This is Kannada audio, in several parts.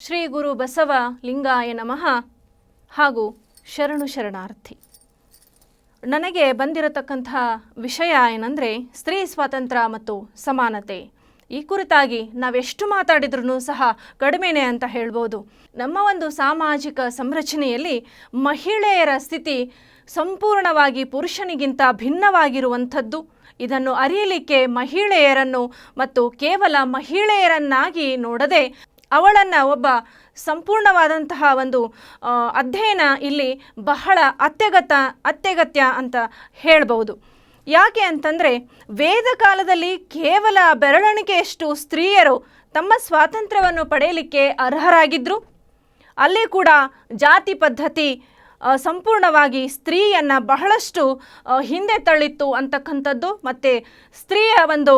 ಶ್ರೀ ಗುರು ಬಸವ ಲಿಂಗಾಯ ನಮಃ ಹಾಗೂ ಶರಣು ಶರಣಾರ್ಥಿ. ನನಗೆ ಬಂದಿರತಕ್ಕಂಥ ವಿಷಯ ಏನಂದರೆ ಸ್ತ್ರೀ ಸ್ವಾತಂತ್ರ್ಯ ಮತ್ತು ಸಮಾನತೆ. ಈ ಕುರಿತಾಗಿ ನಾವೆಷ್ಟು ಮಾತಾಡಿದ್ರೂ ಸಹ ಕಡಿಮೆನೆ ಅಂತ ಹೇಳ್ಬೋದು. ನಮ್ಮ ಒಂದು ಸಾಮಾಜಿಕ ಸಂರಚನೆಯಲ್ಲಿ ಮಹಿಳೆಯರ ಸ್ಥಿತಿ ಸಂಪೂರ್ಣವಾಗಿ ಪುರುಷನಿಗಿಂತ ಭಿನ್ನವಾಗಿರುವಂಥದ್ದು. ಇದನ್ನು ಅರಿಯಲಿಕ್ಕೆ ಮಹಿಳೆಯರನ್ನು ಮತ್ತು ಕೇವಲ ಮಹಿಳೆಯರನ್ನಾಗಿ ನೋಡದೆ ಅವಳನ್ನು ಒಬ್ಬ ಸಂಪೂರ್ಣವಾದಂತಹ ಒಂದು ಅಧ್ಯಯನ ಇಲ್ಲಿ ಬಹಳ ಅತ್ಯಗತ, ಅತ್ಯಗತ್ಯ ಅಂತ ಹೇಳ್ಬೋದು ಯಾಕೆ ಅಂತಂದರೆ, ವೇದ ಕಾಲದಲ್ಲಿ ಕೇವಲ ಬೆರಳಣಿಕೆಯಷ್ಟು ಸ್ತ್ರೀಯರು ತಮ್ಮ ಸ್ವಾತಂತ್ರ್ಯವನ್ನು ಪಡೆಯಲಿಕ್ಕೆ ಅರ್ಹರಾಗಿದ್ದರು ಅಲ್ಲಿ ಕೂಡ ಜಾತಿ ಪದ್ಧತಿ ಸಂಪೂರ್ಣವಾಗಿ ಸ್ತ್ರೀಯನ್ನು ಬಹಳಷ್ಟು ಹಿಂದೆ ತಳ್ಳಿತ್ತು ಅಂತಕ್ಕಂಥದ್ದು. ಮತ್ತು ಸ್ತ್ರೀಯ ಒಂದು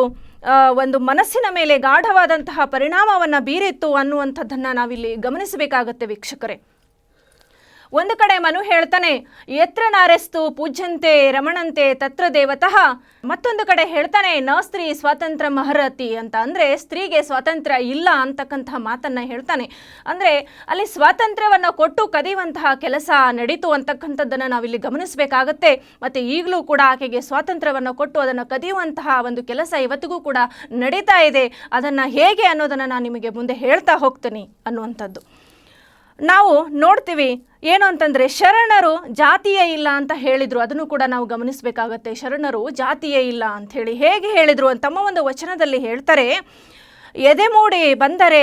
ಒಂದು ಮನಸ್ಸಿನ ಮೇಲೆ ಗಾಢವಾದಂತಹ ಪರಿಣಾಮವನ್ನು ಬೀರಿತ್ತು ಅನ್ನುವಂಥದ್ದನ್ನು ನಾವಿಲ್ಲಿ ಗಮನಿಸಬೇಕಾಗತ್ತೆ ವೀಕ್ಷಕರೇ. ಒಂದು ಕಡೆ ಮನು ಹೇಳ್ತಾನೆ ಎತ್ರ ನಾರೆಸ್ತು ಪೂಜ್ಯಂತೆ ರಮಣಂತೆ ತತ್ರ ದೇವತಃ. ಮತ್ತೊಂದು ಕಡೆ ಹೇಳ್ತಾನೆ, ನ ಸ್ತ್ರೀ ಸ್ವಾತಂತ್ರ್ಯ ಮಹರತಿ ಅಂತ. ಅಂದರೆ ಸ್ತ್ರೀಗೆ ಸ್ವಾತಂತ್ರ್ಯ ಇಲ್ಲ ಅಂತಕ್ಕಂತಹ ಮಾತನ್ನು ಹೇಳ್ತಾನೆ. ಅಂದರೆ ಅಲ್ಲಿ ಸ್ವಾತಂತ್ರ್ಯವನ್ನು ಕೊಟ್ಟು ಕದಿಯುವಂತಹ ಕೆಲಸ ನಡೀತು ಅಂತಕ್ಕಂಥದ್ದನ್ನು ನಾವಿಲ್ಲಿ ಗಮನಿಸಬೇಕಾಗತ್ತೆ. ಮತ್ತು ಈಗಲೂ ಕೂಡ ಆಕೆಗೆ ಸ್ವಾತಂತ್ರ್ಯವನ್ನು ಕೊಟ್ಟು ಅದನ್ನು ಕದಿಯುವಂತಹ ಒಂದು ಕೆಲಸ ಇವತ್ತಿಗೂ ಕೂಡ ನಡೀತಾ ಇದೆ. ಅದನ್ನು ಹೇಗೆ ಅನ್ನೋದನ್ನು ನಾನು ನಿಮಗೆ ಮುಂದೆ ಹೇಳ್ತಾ ಹೋಗ್ತೀನಿ ಅನ್ನುವಂಥದ್ದು. ನಾವು ನೋಡ್ತೀವಿ, ಏನು ಅಂತಂದರೆ ಶರಣರು ಜಾತಿಯೇ ಇಲ್ಲ ಅಂತ ಹೇಳಿದರು. ಅದನ್ನು ಕೂಡ ನಾವು ಗಮನಿಸಬೇಕಾಗತ್ತೆ. ಶರಣರು ಜಾತಿಯೇ ಇಲ್ಲ ಅಂಥೇಳಿ ಹೇಗೆ ಹೇಳಿದರು ಅಂತ ತಮ್ಮ ಒಂದು ವಚನದಲ್ಲಿ ಹೇಳ್ತಾರೆ, ಎದೆ ಮೂಡಿ ಬಂದರೆ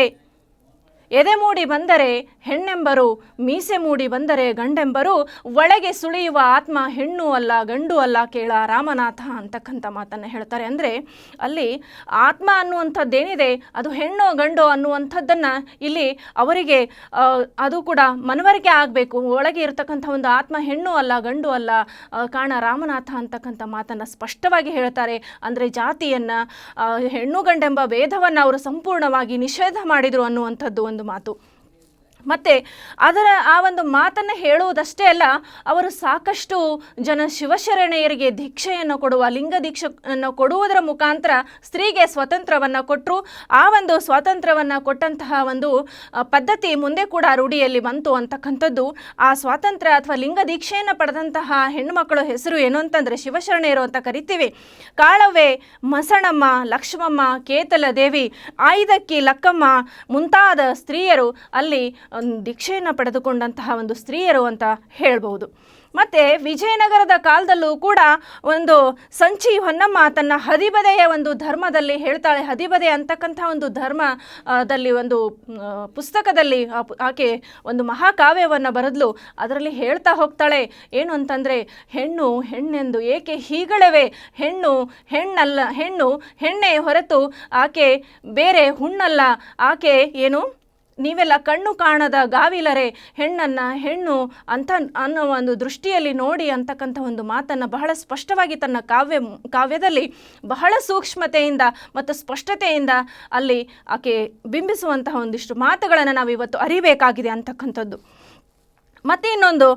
ಎದೆ ಮೂಡಿ ಬಂದರೆ ಹೆಣ್ಣೆಂಬರು, ಮೀಸೆ ಮೂಡಿ ಬಂದರೆ ಗಂಡೆಂಬರು, ಒಳಗೆ ಸುಳಿಯುವ ಆತ್ಮ ಹೆಣ್ಣು ಅಲ್ಲ, ಗಂಡು ಅಲ್ಲ ಕೇಳ ರಾಮನಾಥ ಅಂತಕ್ಕಂಥ ಮಾತನ್ನು ಹೇಳ್ತಾರೆ. ಅಂದರೆ ಅಲ್ಲಿ ಆತ್ಮ ಅನ್ನುವಂಥದ್ದೇನಿದೆ, ಅದು ಹೆಣ್ಣು ಗಂಡು ಅನ್ನುವಂಥದ್ದನ್ನು ಇಲ್ಲಿ ಅವರಿಗೆ ಅದು ಕೂಡ ಮನವರಿಕೆ ಆಗಬೇಕು. ಒಳಗೆ ಇರತಕ್ಕಂಥ ಒಂದು ಆತ್ಮ ಹೆಣ್ಣು ಅಲ್ಲ, ಗಂಡು ಅಲ್ಲ ಕಾಣ ರಾಮನಾಥ ಅಂತಕ್ಕಂಥ ಮಾತನ್ನು ಸ್ಪಷ್ಟವಾಗಿ ಹೇಳ್ತಾರೆ. ಅಂದರೆ ಜಾತಿಯನ್ನು ಹೆಣ್ಣು ಗಂಡೆಂಬ ಭೇದವನ್ನು ಅವರು ಸಂಪೂರ್ಣವಾಗಿ ನಿಷೇಧ ಮಾಡಿದರು ಅನ್ನುವಂಥದ್ದು ಒಂದು ಮಾತು ಮತ್ತು ಅದರ ಆ ಒಂದು ಮಾತನ್ನು ಹೇಳುವುದಷ್ಟೇ ಅಲ್ಲ, ಅವರು ಸಾಕಷ್ಟು ಜನ ಶಿವಶರಣೆಯರಿಗೆ ದೀಕ್ಷೆಯನ್ನು ಕೊಡುವ, ಲಿಂಗ ದೀಕ್ಷೆಯನ್ನು ಕೊಡುವುದರ ಮುಖಾಂತರ ಸ್ತ್ರೀಗೆ ಸ್ವಾತಂತ್ರ್ಯವನ್ನು ಕೊಟ್ಟರು ಆ ಒಂದು ಸ್ವಾತಂತ್ರ್ಯವನ್ನು ಕೊಟ್ಟಂತಹ ಒಂದು ಪದ್ಧತಿ ಮುಂದೆ ಕೂಡ ರೂಢಿಯಲ್ಲಿ ಬಂತು ಅಂತಕ್ಕಂಥದ್ದು. ಆ ಸ್ವಾತಂತ್ರ್ಯ ಅಥವಾ ಲಿಂಗ ದೀಕ್ಷೆಯನ್ನು ಪಡೆದಂತಹ ಹೆಣ್ಣುಮಕ್ಕಳ ಹೆಸರು ಏನು ಅಂತಂದರೆ ಶಿವಶರಣೆಯರು ಅಂತ ಕರಿತೀವಿ. ಕಾಳವೆ ಮಸಣಮ್ಮ, ಲಕ್ಷ್ಮಮ್ಮ, ಕೇತಲ ದೇವಿ ಆಯ್ದಕ್ಕಿ ಲಕ್ಕಮ್ಮ ಮುಂತಾದ ಸ್ತ್ರೀಯರು ಅಲ್ಲಿ ಒಂದು ದೀಕ್ಷೆಯನ್ನು ಪಡೆದುಕೊಂಡಂತಹ ಒಂದು ಸ್ತ್ರೀಯರು ಅಂತ ಹೇಳ್ಬೋದು. ಮತ್ತು ವಿಜಯನಗರದ ಕಾಲದಲ್ಲೂ ಕೂಡ ಒಂದು ಸಂಚಿ ಹೊನ್ನಮ್ಮ ತನ್ನ ಹದಿಬದೆಯ ಒಂದು ಧರ್ಮದಲ್ಲಿ ಹೇಳ್ತಾಳೆ. ಹದಿಬದೆ ಅಂತಕ್ಕಂಥ ಒಂದು ಧರ್ಮದಲ್ಲಿ ಒಂದು ಪುಸ್ತಕದಲ್ಲಿ ಆಕೆ ಒಂದು ಮಹಾಕಾವ್ಯವನ್ನು ಬರೆದಲು. ಅದರಲ್ಲಿ ಹೇಳ್ತಾ ಹೋಗ್ತಾಳೆ, ಏನು ಅಂತಂದರೆ, ಹೆಣ್ಣು ಹೆಣ್ಣೆಂದು ಏಕೆ ಹೀಗಳವೆ? ಹೆಣ್ಣು ಹೆಣ್ಣಲ್ಲ, ಹೆಣ್ಣು ಹೆಣ್ಣೆ ಹೊರತು ಆಕೆ ಬೇರೆ ಹುಣ್ಣಲ್ಲ. ಆಕೆ ಏನು ನೀವೆಲ್ಲ ಕಣ್ಣು ಕಾಣದ ಗಾವಿಲರೆ, ಹೆಣ್ಣನ್ನು ಹೆಣ್ಣು ಅಂತ ಅನ್ನೋ ಒಂದು ದೃಷ್ಟಿಯಲ್ಲಿ ನೋಡಿ ಅಂತಕ್ಕಂಥ ಒಂದು ಮಾತನ್ನು ಬಹಳ ಸ್ಪಷ್ಟವಾಗಿ ತನ್ನ ಕಾವ್ಯ, ಕಾವ್ಯದಲ್ಲಿ ಬಹಳ ಸೂಕ್ಷ್ಮತೆಯಿಂದ ಮತ್ತು ಸ್ಪಷ್ಟತೆಯಿಂದ ಅಲ್ಲಿ ಆಕೆ ಬಿಂಬಿಸುವಂತಹ ಒಂದಿಷ್ಟು ಮಾತುಗಳನ್ನು ನಾವು ಇವತ್ತು ಅರಿಬೇಕಾಗಿದೆ ಅಂತಕ್ಕಂಥದ್ದು. ಮತ್ತು ಇನ್ನೊಂದು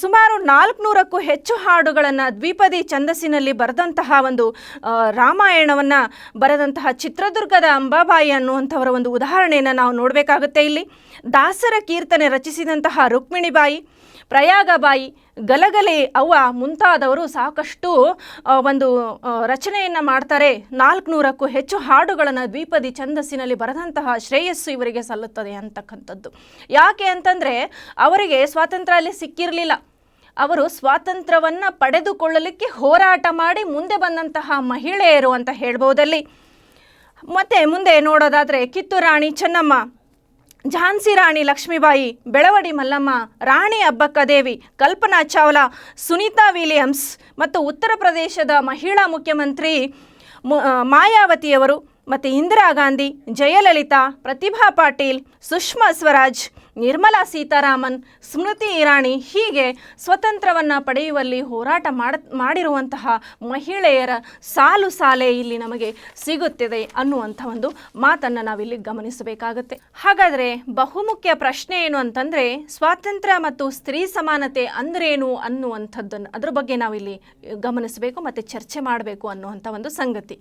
ಸುಮಾರು ನಾಲ್ಕುನೂರಕ್ಕೂ ಹೆಚ್ಚು ಹಾಡುಗಳನ್ನು ದ್ವಿಪದಿ ಛಂದಸ್ಸಿನಲ್ಲಿ ಬರೆದಂತಹ ಒಂದು ರಾಮಾಯಣವನ್ನು ಬರೆದಂತಹ ಚಿತ್ರದುರ್ಗದ ಅಂಬಾಬಾಯಿ ಅನ್ನುವಂಥವರ ಒಂದು ಉದಾಹರಣೆಯನ್ನು ನಾವು ನೋಡಬೇಕಾಗುತ್ತೆ ಇಲ್ಲಿ. ದಾಸರ ಕೀರ್ತನೆ ರಚಿಸಿದಂತಹ ರುಕ್ಮಿಣಿಬಾಯಿ ಪ್ರಯಾಗಬಾಯಿ ಗಲಗಲೆ ಅವ್ವ ಮುಂತಾದವರು ಸಾಕಷ್ಟು ಒಂದು ರಚನೆಯನ್ನು ಮಾಡ್ತಾರೆ. ನಾಲ್ಕುನೂರಕ್ಕೂ ಹೆಚ್ಚು ಹಾಡುಗಳನ್ನು ದ್ವಿಪದಿ ಛಂದಸ್ಸಿನಲ್ಲಿ ಬರೆದಂತಹ ಶ್ರೇಯಸ್ಸು ಇವರಿಗೆ ಸಲ್ಲುತ್ತದೆ ಅಂತಕ್ಕಂಥದ್ದು. ಯಾಕೆ ಅಂತಂದರೆ, ಅವರಿಗೆ ಸ್ವಾತಂತ್ರ್ಯ ಅಲ್ಲಿ ಸಿಕ್ಕಿರಲಿಲ್ಲ. ಅವರು ಸ್ವಾತಂತ್ರ್ಯವನ್ನು ಪಡೆದುಕೊಳ್ಳಲಿಕ್ಕೆ ಹೋರಾಟ ಮಾಡಿ ಮುಂದೆ ಬಂದಂತಹ ಮಹಿಳೆಯರು ಅಂತ ಹೇಳ್ಬೋದಲ್ಲಿ. ಮತ್ತು ಮುಂದೆ ನೋಡೋದಾದರೆ ಕಿತ್ತೂರು ರಾಣಿ ಚೆನ್ನಮ್ಮ. ಝಾನ್ಸಿ ರಾಣಿ ಲಕ್ಷ್ಮೀಬಾಯಿ, ಬೆಳವಡಿ ಮಲ್ಲಮ್ಮ, ರಾಣಿ ಅಬ್ಬಕ್ಕ ದೇವಿ, ಕಲ್ಪನಾ ಚಾವ್ಲಾ, ಸುನೀತಾ ವಿಲಿಯಮ್ಸ್ ಮತ್ತು ಉತ್ತರ ಪ್ರದೇಶದ ಮಹಿಳಾ ಮುಖ್ಯಮಂತ್ರಿ ಮಾಯಾವತಿಯವರು ಮತ್ತು ಇಂದಿರಾ ಗಾಂಧಿ, ಜಯಲಲಿತಾ, ಪ್ರತಿಭಾ ಪಾಟೀಲ್, ಸುಷ್ಮಾ ಸ್ವರಾಜ್, ನಿರ್ಮಲಾ ಸೀತಾರಾಮನ್, ಸ್ಮೃತಿ ಇರಾನಿ ಹೀಗೆ ಸ್ವತಂತ್ರವನ್ನು ಪಡೆಯುವಲ್ಲಿ ಹೋರಾಟ ಮಾಡ, ಮಾಡಿರುವಂತಹ ಮಹಿಳೆಯರ ಸಾಲು ಸಾಲೆ ಇಲ್ಲಿ ನಮಗೆ ಸಿಗುತ್ತಿದೆ ಅನ್ನುವಂಥ ಒಂದು ಮಾತನ್ನು ನಾವಿಲ್ಲಿ ಗಮನಿಸಬೇಕಾಗುತ್ತೆ. ಹಾಗಾದರೆ ಬಹುಮುಖ್ಯ ಪ್ರಶ್ನೆ ಏನು ಅಂತಂದರೆ, ಸ್ವಾತಂತ್ರ್ಯ ಮತ್ತು ಸ್ತ್ರೀ ಸಮಾನತೆ ಅಂದ್ರೇನು ಅನ್ನುವಂಥದ್ದನ್ನು ಅದ್ರ ಬಗ್ಗೆ ನಾವಿಲ್ಲಿ ಗಮನಿಸಬೇಕು ಮತ್ತು ಚರ್ಚೆ ಮಾಡಬೇಕು ಅನ್ನುವಂಥ ಒಂದು ಸಂಗತಿ.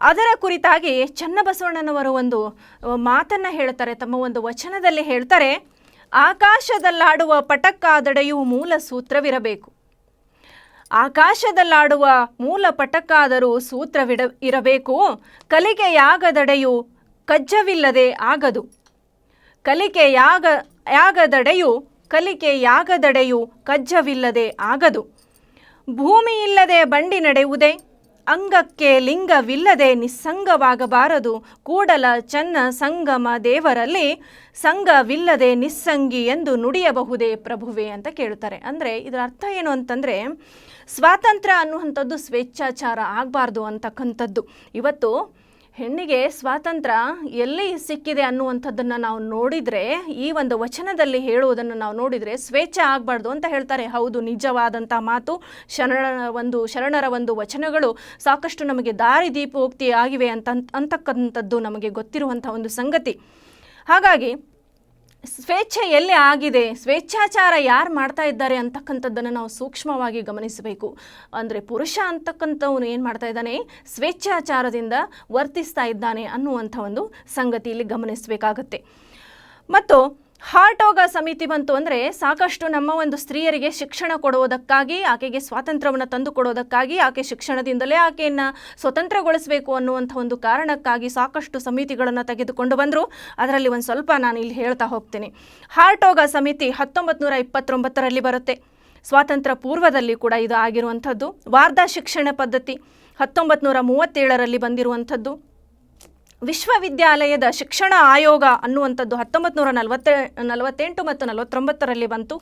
ಅದರ ಕುರಿತಾಗಿ ಚನ್ನಬಸವಣ್ಣನವರು ಒಂದು ಮಾತನ್ನು ಹೇಳ್ತಾರೆ, ತಮ್ಮ ಒಂದು ವಚನದಲ್ಲಿ ಹೇಳ್ತಾರೆ, ಆಕಾಶದಲ್ಲಾಡುವ ಪಟಕ್ಕಾದಡೆಯು ಮೂಲ ಸೂತ್ರವಿರಬೇಕು. ಆಕಾಶದಲ್ಲಾಡುವ ಮೂಲ ಪಟಕ್ಕಾದರೂ ಸೂತ್ರವಿಡ, ಇರಬೇಕು. ಕಲಿಕೆಯಾಗದಡೆಯು ಕಜ್ಜವಿಲ್ಲದೆ ಆಗದು. ಕಲಿಕೆಯಾಗ, ಯಾಗದಡೆಯು, ಕಲಿಕೆಯಾಗದಡೆಯು ಕಜ್ಜವಿಲ್ಲದೆ ಆಗದು. ಭೂಮಿ ಇಲ್ಲದೆ ಬಂಡಿ ನಡೆಯುವುದೇ? ಅಂಗಕ್ಕೆ ಲಿಂಗವಿಲ್ಲದೆ ನಿಸ್ಸಂಗವಾಗಬಾರದು. ಕೂಡಲ ಚನ್ನ ಸಂಗಮ ದೇವರಲ್ಲಿ ಸಂಘವಿಲ್ಲದೆ ನಿಸ್ಸಂಗಿ ಎಂದು ನುಡಿಯಬಹುದೇ ಪ್ರಭುವೆ ಅಂತ ಕೇಳ್ತಾರೆ ಅಂದರೆ ಇದರ ಅರ್ಥ ಏನು ಅಂತಂದರೆ, ಸ್ವಾತಂತ್ರ್ಯ ಅನ್ನುವಂಥದ್ದು ಸ್ವೇಚ್ಛಾಚಾರ ಆಗಬಾರ್ದು ಅಂತಕ್ಕಂಥದ್ದು. ಇವತ್ತು ಹೆಣ್ಣಿಗೆ ಸ್ವಾತಂತ್ರ್ಯ ಎಲ್ಲಿ ಸಿಕ್ಕಿದೆ ಅನ್ನುವಂಥದ್ದನ್ನು ನಾವು ನೋಡಿದರೆ, ಈ ಒಂದು ವಚನದಲ್ಲಿ ಹೇಳುವುದನ್ನು ನಾವು ನೋಡಿದರೆ ಸ್ವೇಚ್ಛೆ ಆಗಬಾರ್ದು ಅಂತ ಹೇಳ್ತಾರೆ. ಹೌದು, ನಿಜವಾದಂಥ ಮಾತು. ಶರಣ, ಒಂದು, ಶರಣರ ಒಂದು ವಚನಗಳು ಸಾಕಷ್ಟು ನಮಗೆ ದಾರಿದೀಪೋಕ್ತಿ ಆಗಿವೆ ಅಂತ, ಅಂತಕ್ಕಂಥದ್ದು ನಮಗೆ ಗೊತ್ತಿರುವಂಥ ಒಂದು ಸಂಗತಿ. ಹಾಗಾಗಿ ಸ್ವೇಚ್ಛೆ ಎಲ್ಲಿ ಆಗಿದೆ? ಸ್ವೇಚ್ಛಾಚಾರ ಯಾರು ಮಾಡ್ತಾ ಇದ್ದಾರೆ ಅಂತಕ್ಕಂಥದ್ದನ್ನು ನಾವು ಸೂಕ್ಷ್ಮವಾಗಿ ಗಮನಿಸಬೇಕು. ಅಂದರೆ ಪುರುಷ ಅಂತಕ್ಕಂಥವನು ಏನು ಮಾಡ್ತಾ ಇದ್ದಾನೆ? ಸ್ವೇಚ್ಛಾಚಾರದಿಂದ ವರ್ತಿಸ್ತಾ ಇದ್ದಾನೆ ಅನ್ನುವಂಥ ಒಂದು ಸಂಗತಿ ಇಲ್ಲಿ ಗಮನಿಸಬೇಕಾಗತ್ತೆ. ಮತ್ತು ಹಾರ್ಟೋಗ ಸಮಿತಿ ಬಂತು ಅಂದರೆ ಸಾಕಷ್ಟು ನಮ್ಮ ಒಂದು ಸ್ತ್ರೀಯರಿಗೆ ಶಿಕ್ಷಣ ಕೊಡುವುದಕ್ಕಾಗಿ, ಆಕೆಗೆ ಸ್ವಾತಂತ್ರ್ಯವನ್ನು ತಂದು ಕೊಡೋದಕ್ಕಾಗಿ ಆಕೆ ಶಿಕ್ಷಣದಿಂದಲೇ ಆಕೆಯನ್ನು ಸ್ವತಂತ್ರಗೊಳಿಸಬೇಕು ಅನ್ನುವಂಥ ಒಂದು ಕಾರಣಕ್ಕಾಗಿ ಸಾಕಷ್ಟು ಸಮಿತಿಗಳನ್ನು ತೆಗೆದುಕೊಂಡು ಬಂದರು. ಅದರಲ್ಲಿ ಒಂದು ಸ್ವಲ್ಪ ನಾನು ಇಲ್ಲಿ ಹೇಳ್ತಾ ಹೋಗ್ತೀನಿ. ಹಾರ್ಟೋಗ ಸಮಿತಿ ಹತ್ತೊಂಬತ್ತು ನೂರ ಇಪ್ಪತ್ತೊಂಬತ್ತರಲ್ಲಿ ಬರುತ್ತೆ. ಸ್ವಾತಂತ್ರ್ಯ ಪೂರ್ವದಲ್ಲಿ ಕೂಡ ಇದು ಆಗಿರುವಂಥದ್ದು. ವಾರ್ಧಾ ಶಿಕ್ಷಣ ಪದ್ಧತಿ ಹತ್ತೊಂಬತ್ತು ನೂರ ಮೂವತ್ತೇಳರಲ್ಲಿ ಬಂದಿರುವಂಥದ್ದು. ವಿಶ್ವವಿದ್ಯಾಲಯದ ಶಿಕ್ಷಣ ಆಯೋಗ ಅನ್ನುವಂಥದ್ದು ಹತ್ತೊಂಬತ್ತು ನೂರ ನಲವತ್ತ, ನಲವತ್ತೆಂಟು ಮತ್ತು ನಲವತ್ತೊಂಬತ್ತರಲ್ಲಿ ಬಂತು.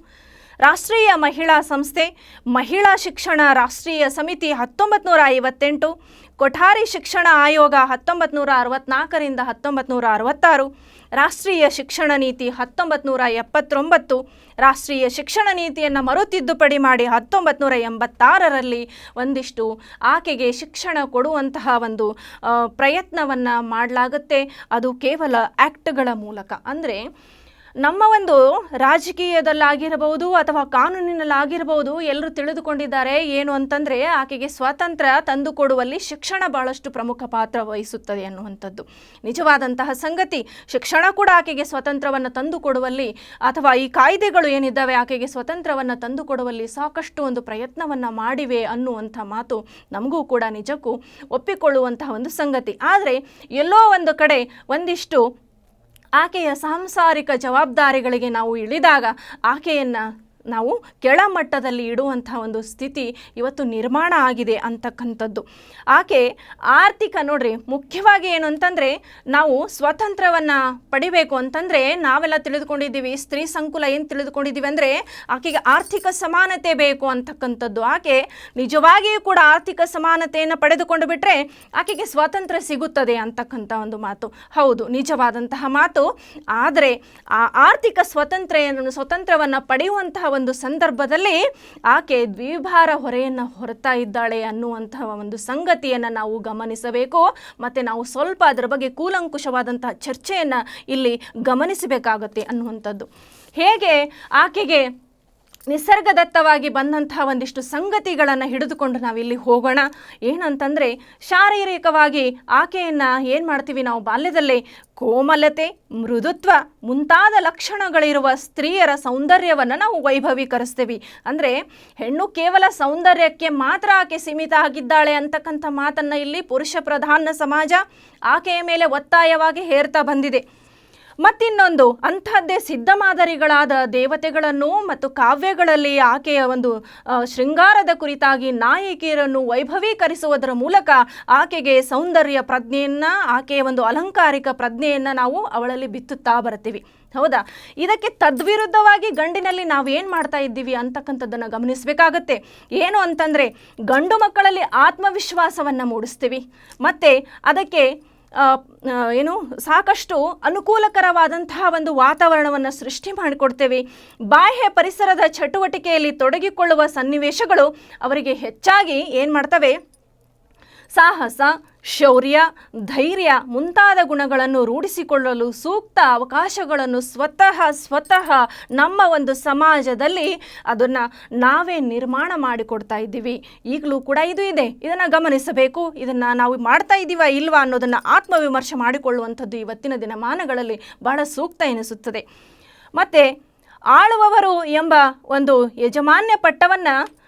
ರಾಷ್ಟ್ರೀಯ ಮಹಿಳಾ ಸಂಸ್ಥೆ ಮಹಿಳಾ ಶಿಕ್ಷಣ ರಾಷ್ಟ್ರೀಯ ಸಮಿತಿ ಹತ್ತೊಂಬತ್ತು ನೂರ ಐವತ್ತೆಂಟು. ಕೊಠಾರಿ ಶಿಕ್ಷಣ ಆಯೋಗ ಹತ್ತೊಂಬತ್ತು ನೂರ ಅರವತ್ನಾಲ್ಕರಿಂದ ಹತ್ತೊಂಬತ್ತು ನೂರ ಅರವತ್ತಾರು, ರಾಷ್ಟ್ರೀಯ ಶಿಕ್ಷಣ ನೀತಿ ಹತ್ತೊಂಬತ್ತು ನೂರ ಎಪ್ಪತ್ತೊಂಬತ್ತು, ರಾಷ್ಟ್ರೀಯ ಶಿಕ್ಷಣ ನೀತಿಯನ್ನು ಮರುತಿದ್ದುಪಡಿ ಮಾಡಿ ಹತ್ತೊಂಬತ್ತು ನೂರ ಎಂಬತ್ತಾರರಲ್ಲಿ ಒಂದಿಷ್ಟು ಆಕೆಗೆ ಶಿಕ್ಷಣ ಕೊಡುವಂತಹ ಒಂದು ಪ್ರಯತ್ನವನ್ನು ಮಾಡಲಾಗುತ್ತೆ. ಅದು ಕೇವಲ ಆ್ಯಕ್ಟ್ಗಳ ಮೂಲಕ. ಅಂದರೆ ನಮ್ಮ ಒಂದು ರಾಜಕೀಯದಲ್ಲಾಗಿರಬಹುದು ಅಥವಾ ಕಾನೂನಿನಲ್ಲಾಗಿರಬಹುದು ಎಲ್ಲರೂ ತಿಳಿದುಕೊಂಡಿದ್ದಾರೆ ಏನು ಅಂತಂದರೆ ಆಕೆಗೆ ಸ್ವಾತಂತ್ರ್ಯ ತಂದುಕೊಡುವಲ್ಲಿ ಶಿಕ್ಷಣ ಬಹಳಷ್ಟು ಪ್ರಮುಖ ಪಾತ್ರ ವಹಿಸುತ್ತದೆ ಅನ್ನುವಂಥದ್ದು. ನಿಜವಾದಂತಹ ಸಂಗತಿ, ಶಿಕ್ಷಣ ಕೂಡ ಆಕೆಗೆ ಸ್ವಾತಂತ್ರ್ಯವನ್ನು ತಂದುಕೊಡುವಲ್ಲಿ ಅಥವಾ ಈ ಕಾಯ್ದೆಗಳು ಏನಿದ್ದಾವೆ ಆಕೆಗೆ ಸ್ವಾತಂತ್ರ್ಯವನ್ನು ತಂದುಕೊಡುವಲ್ಲಿ ಸಾಕಷ್ಟು ಒಂದು ಪ್ರಯತ್ನವನ್ನು ಮಾಡಿವೆ ಅನ್ನುವಂಥ ಮಾತು ನಮಗೂ ಕೂಡ ನಿಜಕ್ಕೂ ಒಪ್ಪಿಕೊಳ್ಳುವಂತಹ ಒಂದು ಸಂಗತಿ. ಆದರೆ ಎಲ್ಲೋ ಒಂದು ಕಡೆ ಒಂದಿಷ್ಟು ಆಕೆಯ ಸಾಂಸಾರಿಕ ಜವಾಬ್ದಾರಿಗಳಿಗೆ ನಾವು ಇಳಿದಾಗ ಆಕೆಯನ್ನು ನಾವು ಕೆಳಮಟ್ಟದಲ್ಲಿ ಇಡುವಂಥ ಒಂದು ಸ್ಥಿತಿ ಇವತ್ತು ನಿರ್ಮಾಣ ಆಗಿದೆ ಅಂತಕ್ಕಂಥದ್ದು. ಆಕೆ ಆರ್ಥಿಕ ನೋಡ್ರಿ, ಮುಖ್ಯವಾಗಿ ಏನು ಅಂತಂದರೆ ನಾವು ಸ್ವತಂತ್ರವನ್ನು ಪಡಿಬೇಕು ಅಂತಂದರೆ ನಾವೆಲ್ಲ ತಿಳಿದುಕೊಂಡಿದ್ದೀವಿ, ಸ್ತ್ರೀ ಸಂಕುಲ ಏನು ತಿಳಿದುಕೊಂಡಿದ್ದೀವಿ ಅಂದರೆ ಆಕೆಗೆ ಆರ್ಥಿಕ ಸಮಾನತೆ ಬೇಕು ಅಂತಕ್ಕಂಥದ್ದು. ಆಕೆ ನಿಜವಾಗಿಯೂ ಕೂಡ ಆರ್ಥಿಕ ಸಮಾನತೆಯನ್ನು ಪಡೆದುಕೊಂಡು ಬಿಟ್ಟರೆ ಆಕೆಗೆ ಸ್ವಾತಂತ್ರ್ಯ ಸಿಗುತ್ತದೆ ಅಂತಕ್ಕಂಥ ಒಂದು ಮಾತು. ಹೌದು, ನಿಜವಾದಂತಹ ಮಾತು. ಆದರೆ ಆ ಆರ್ಥಿಕ ಸ್ವತಂತ್ರ ಸ್ವತಂತ್ರವನ್ನು ಪಡೆಯುವಂತಹ ಒಂದು ಸಂದರ್ಭದಲ್ಲಿ ಆಕೆ ದ್ವಿಭಾರ ಹೊರೆಯನ್ನು ಹೊರತಾ ಇದ್ದಾಳೆ ಅನ್ನುವಂತಹ ಒಂದು ಸಂಗತಿಯನ್ನು ನಾವು ಗಮನಿಸಬೇಕು. ಮತ್ತು ನಾವು ಸ್ವಲ್ಪ ಅದರ ಬಗ್ಗೆ ಕೂಲಂಕುಷವಾದಂತಹ ಚರ್ಚೆಯನ್ನು ಇಲ್ಲಿ ಗಮನಿಸಬೇಕಾಗತ್ತೆ ಅನ್ನುವಂಥದ್ದು. ಹೇಗೆ ಆಕೆಗೆ ನಿಸರ್ಗದತ್ತವಾಗಿ ಬಂದಂತಹ ಒಂದಿಷ್ಟು ಸಂಗತಿಗಳನ್ನು ಹಿಡಿದುಕೊಂಡು ನಾವಿಲ್ಲಿ ಹೋಗೋಣ. ಏನಂತಂದರೆ, ಶಾರೀರಿಕವಾಗಿ ಆಕೆಯನ್ನು ಏನು ಮಾಡ್ತೀವಿ ನಾವು ಬಾಲ್ಯದಲ್ಲೇ? ಕೋಮಲತೆ, ಮೃದುತ್ವ ಮುಂತಾದ ಲಕ್ಷಣಗಳಿರುವ ಸ್ತ್ರೀಯರ ಸೌಂದರ್ಯವನ್ನು ನಾವು ವೈಭವೀಕರಿಸ್ತೀವಿ. ಅಂದರೆ, ಹೆಣ್ಣು ಕೇವಲ ಸೌಂದರ್ಯಕ್ಕೆ ಮಾತ್ರ ಆಕೆ ಸೀಮಿತ ಆಗಿದ್ದಾಳೆ ಅಂತಕ್ಕಂಥ ಮಾತನ್ನು ಇಲ್ಲಿ ಪುರುಷ ಪ್ರಧಾನ ಸಮಾಜ ಆಕೆಯ ಮೇಲೆ ಒತ್ತಾಯವಾಗಿ ಹೇರ್ತಾ ಬಂದಿದೆ. ಮತ್ತಿನ್ನೊಂದು, ಅಂಥದ್ದೇ ಸಿದ್ಧ ಮಾದರಿಗಳಾದ ದೇವತೆಗಳನ್ನು ಮತ್ತು ಕಾವ್ಯಗಳಲ್ಲಿ ಆಕೆಯ ಒಂದು ಶೃಂಗಾರದ ಕುರಿತಾಗಿ ನಾಯಕಿಯರನ್ನು ವೈಭವೀಕರಿಸುವುದರ ಮೂಲಕ ಆಕೆಗೆ ಸೌಂದರ್ಯ ಪ್ರಜ್ಞೆಯನ್ನು, ಆಕೆಯ ಒಂದು ಅಲಂಕಾರಿಕ ಪ್ರಜ್ಞೆಯನ್ನು ನಾವು ಅವಳಲ್ಲಿ ಬಿತ್ತುತ್ತಾ ಬರ್ತೀವಿ ಹೌದಾ? ಇದಕ್ಕೆ ತದ್ವಿರುದ್ಧವಾಗಿ ಗಂಡಿನಲ್ಲಿ ನಾವು ಏನು ಮಾಡ್ತಾ ಇದ್ದೀವಿ ಅಂತಕ್ಕಂಥದ್ದನ್ನು ಗಮನಿಸಬೇಕಾಗತ್ತೆ. ಏನು ಅಂತಂದರೆ, ಗಂಡು ಮಕ್ಕಳಲ್ಲಿ ಆತ್ಮವಿಶ್ವಾಸವನ್ನು ಮೂಡಿಸ್ತೀವಿ. ಮತ್ತು ಅದಕ್ಕೆ ಏನು, ಸಾಕಷ್ಟು ಅನುಕೂಲಕರವಾದಂತಹ ಒಂದು ವಾತಾವರಣವನ್ನು ಸೃಷ್ಟಿ ಮಾಡಿಕೊಡ್ತೇವೆ. ಬಾಹ್ಯ ಪರಿಸರದ ಚಟುವಟಿಕೆಯಲ್ಲಿ ತೊಡಗಿಕೊಳ್ಳುವ ಸನ್ನಿವೇಶಗಳು ಅವರಿಗೆ ಹೆಚ್ಚಾಗಿ ಏನು ಮಾಡ್ತವೆ? ಸಾಹಸ, ಶೌರ್ಯ, ಧೈರ್ಯ ಮುಂತಾದ ಗುಣಗಳನ್ನು ರೂಢಿಸಿಕೊಳ್ಳಲು ಸೂಕ್ತ ಅವಕಾಶಗಳನ್ನು ಸ್ವತಃ ಸ್ವತಃ ನಮ್ಮ ಒಂದು ಸಮಾಜದಲ್ಲಿ ಅದನ್ನು ನಾವೇ ನಿರ್ಮಾಣ ಮಾಡಿಕೊಡ್ತಾ ಇದ್ದೀವಿ. ಈಗಲೂ ಕೂಡ ಇದು ಇದೆ. ಇದನ್ನು ಗಮನಿಸಬೇಕು. ಇದನ್ನು ನಾವು ಮಾಡ್ತಾ ಇದ್ದೀವ ಇಲ್ವಾ ಅನ್ನೋದನ್ನು ಆತ್ಮವಿಮರ್ಶೆ ಮಾಡಿಕೊಳ್ಳುವಂಥದ್ದು ಇವತ್ತಿನ ದಿನಮಾನಗಳಲ್ಲಿ ಬಹಳ ಸೂಕ್ತ ಎನಿಸುತ್ತದೆ. ಮತ್ತು ಆಳುವವರು ಎಂಬ ಒಂದು ಯಜಮಾನ್ಯ ಪಟ್ಟವನ್ನು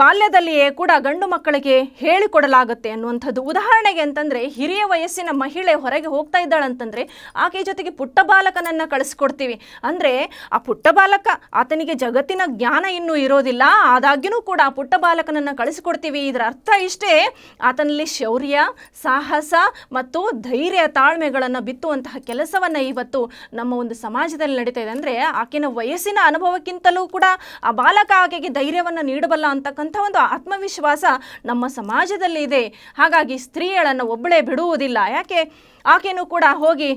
ಬಾಲ್ಯದಲ್ಲಿಯೇ ಕೂಡ ಗಂಡು ಮಕ್ಕಳಿಗೆ ಹೇಳಿಕೊಡಲಾಗುತ್ತೆ ಅನ್ನುವಂಥದ್ದು. ಉದಾಹರಣೆಗೆ ಅಂತಂದರೆ, ಹಿರಿಯ ವಯಸ್ಸಿನ ಮಹಿಳೆ ಹೊರಗೆ ಹೋಗ್ತಾ ಇದ್ದಾಳಂತಂದರೆ ಆಕೆ ಜೊತೆಗೆ ಪುಟ್ಟ ಬಾಲಕನನ್ನು ಕಳಿಸ್ಕೊಡ್ತೀವಿ. ಅಂದರೆ, ಆ ಪುಟ್ಟ ಬಾಲಕ ಆತನಿಗೆ ಜಗತ್ತಿನ ಜ್ಞಾನ ಇನ್ನೂ ಇರೋದಿಲ್ಲ, ಆದಾಗ್ಯೂ ಕೂಡ ಆ ಪುಟ್ಟ ಬಾಲಕನನ್ನು ಕಳಿಸ್ಕೊಡ್ತೀವಿ. ಇದರ ಅರ್ಥ ಇಷ್ಟೇ, ಆತನಲ್ಲಿ ಶೌರ್ಯ, ಸಾಹಸ ಮತ್ತು ಧೈರ್ಯ ತಾಳ್ಮೆಗಳನ್ನು ಬಿತ್ತುವಂತಹ ಕೆಲಸವನ್ನು ಇವತ್ತು ನಮ್ಮ ಒಂದು ಸಮಾಜದಲ್ಲಿ ನಡೀತಾ ಇದೆ. ಅಂದರೆ ಆಕೆಯ ವಯಸ್ಸಿನ ಅನುಭವಕ್ಕಿಂತಲೂ ಕೂಡ ಆ ಬಾಲಕ ಆಕೆಗೆ ಧೈರ್ಯವನ್ನು ನೀಡಬಲ್ಲ ಅಂತಕ್ಕಂಥ ಒಂದು ಆತ್ಮವಿಶ್ವಾಸ ನಮ್ಮ ಸಮಾಜದಲ್ಲಿ ಇದೆ. ಹಾಗಾಗಿ ಸ್ತ್ರೀಯಳನ್ನು ಒಬ್ಬಳೇ ಬಿಡುವುದಿಲ್ಲ. ಯಾಕೆ? ಆಕೆಯೂ ಕೂಡ ಹೋಗಿ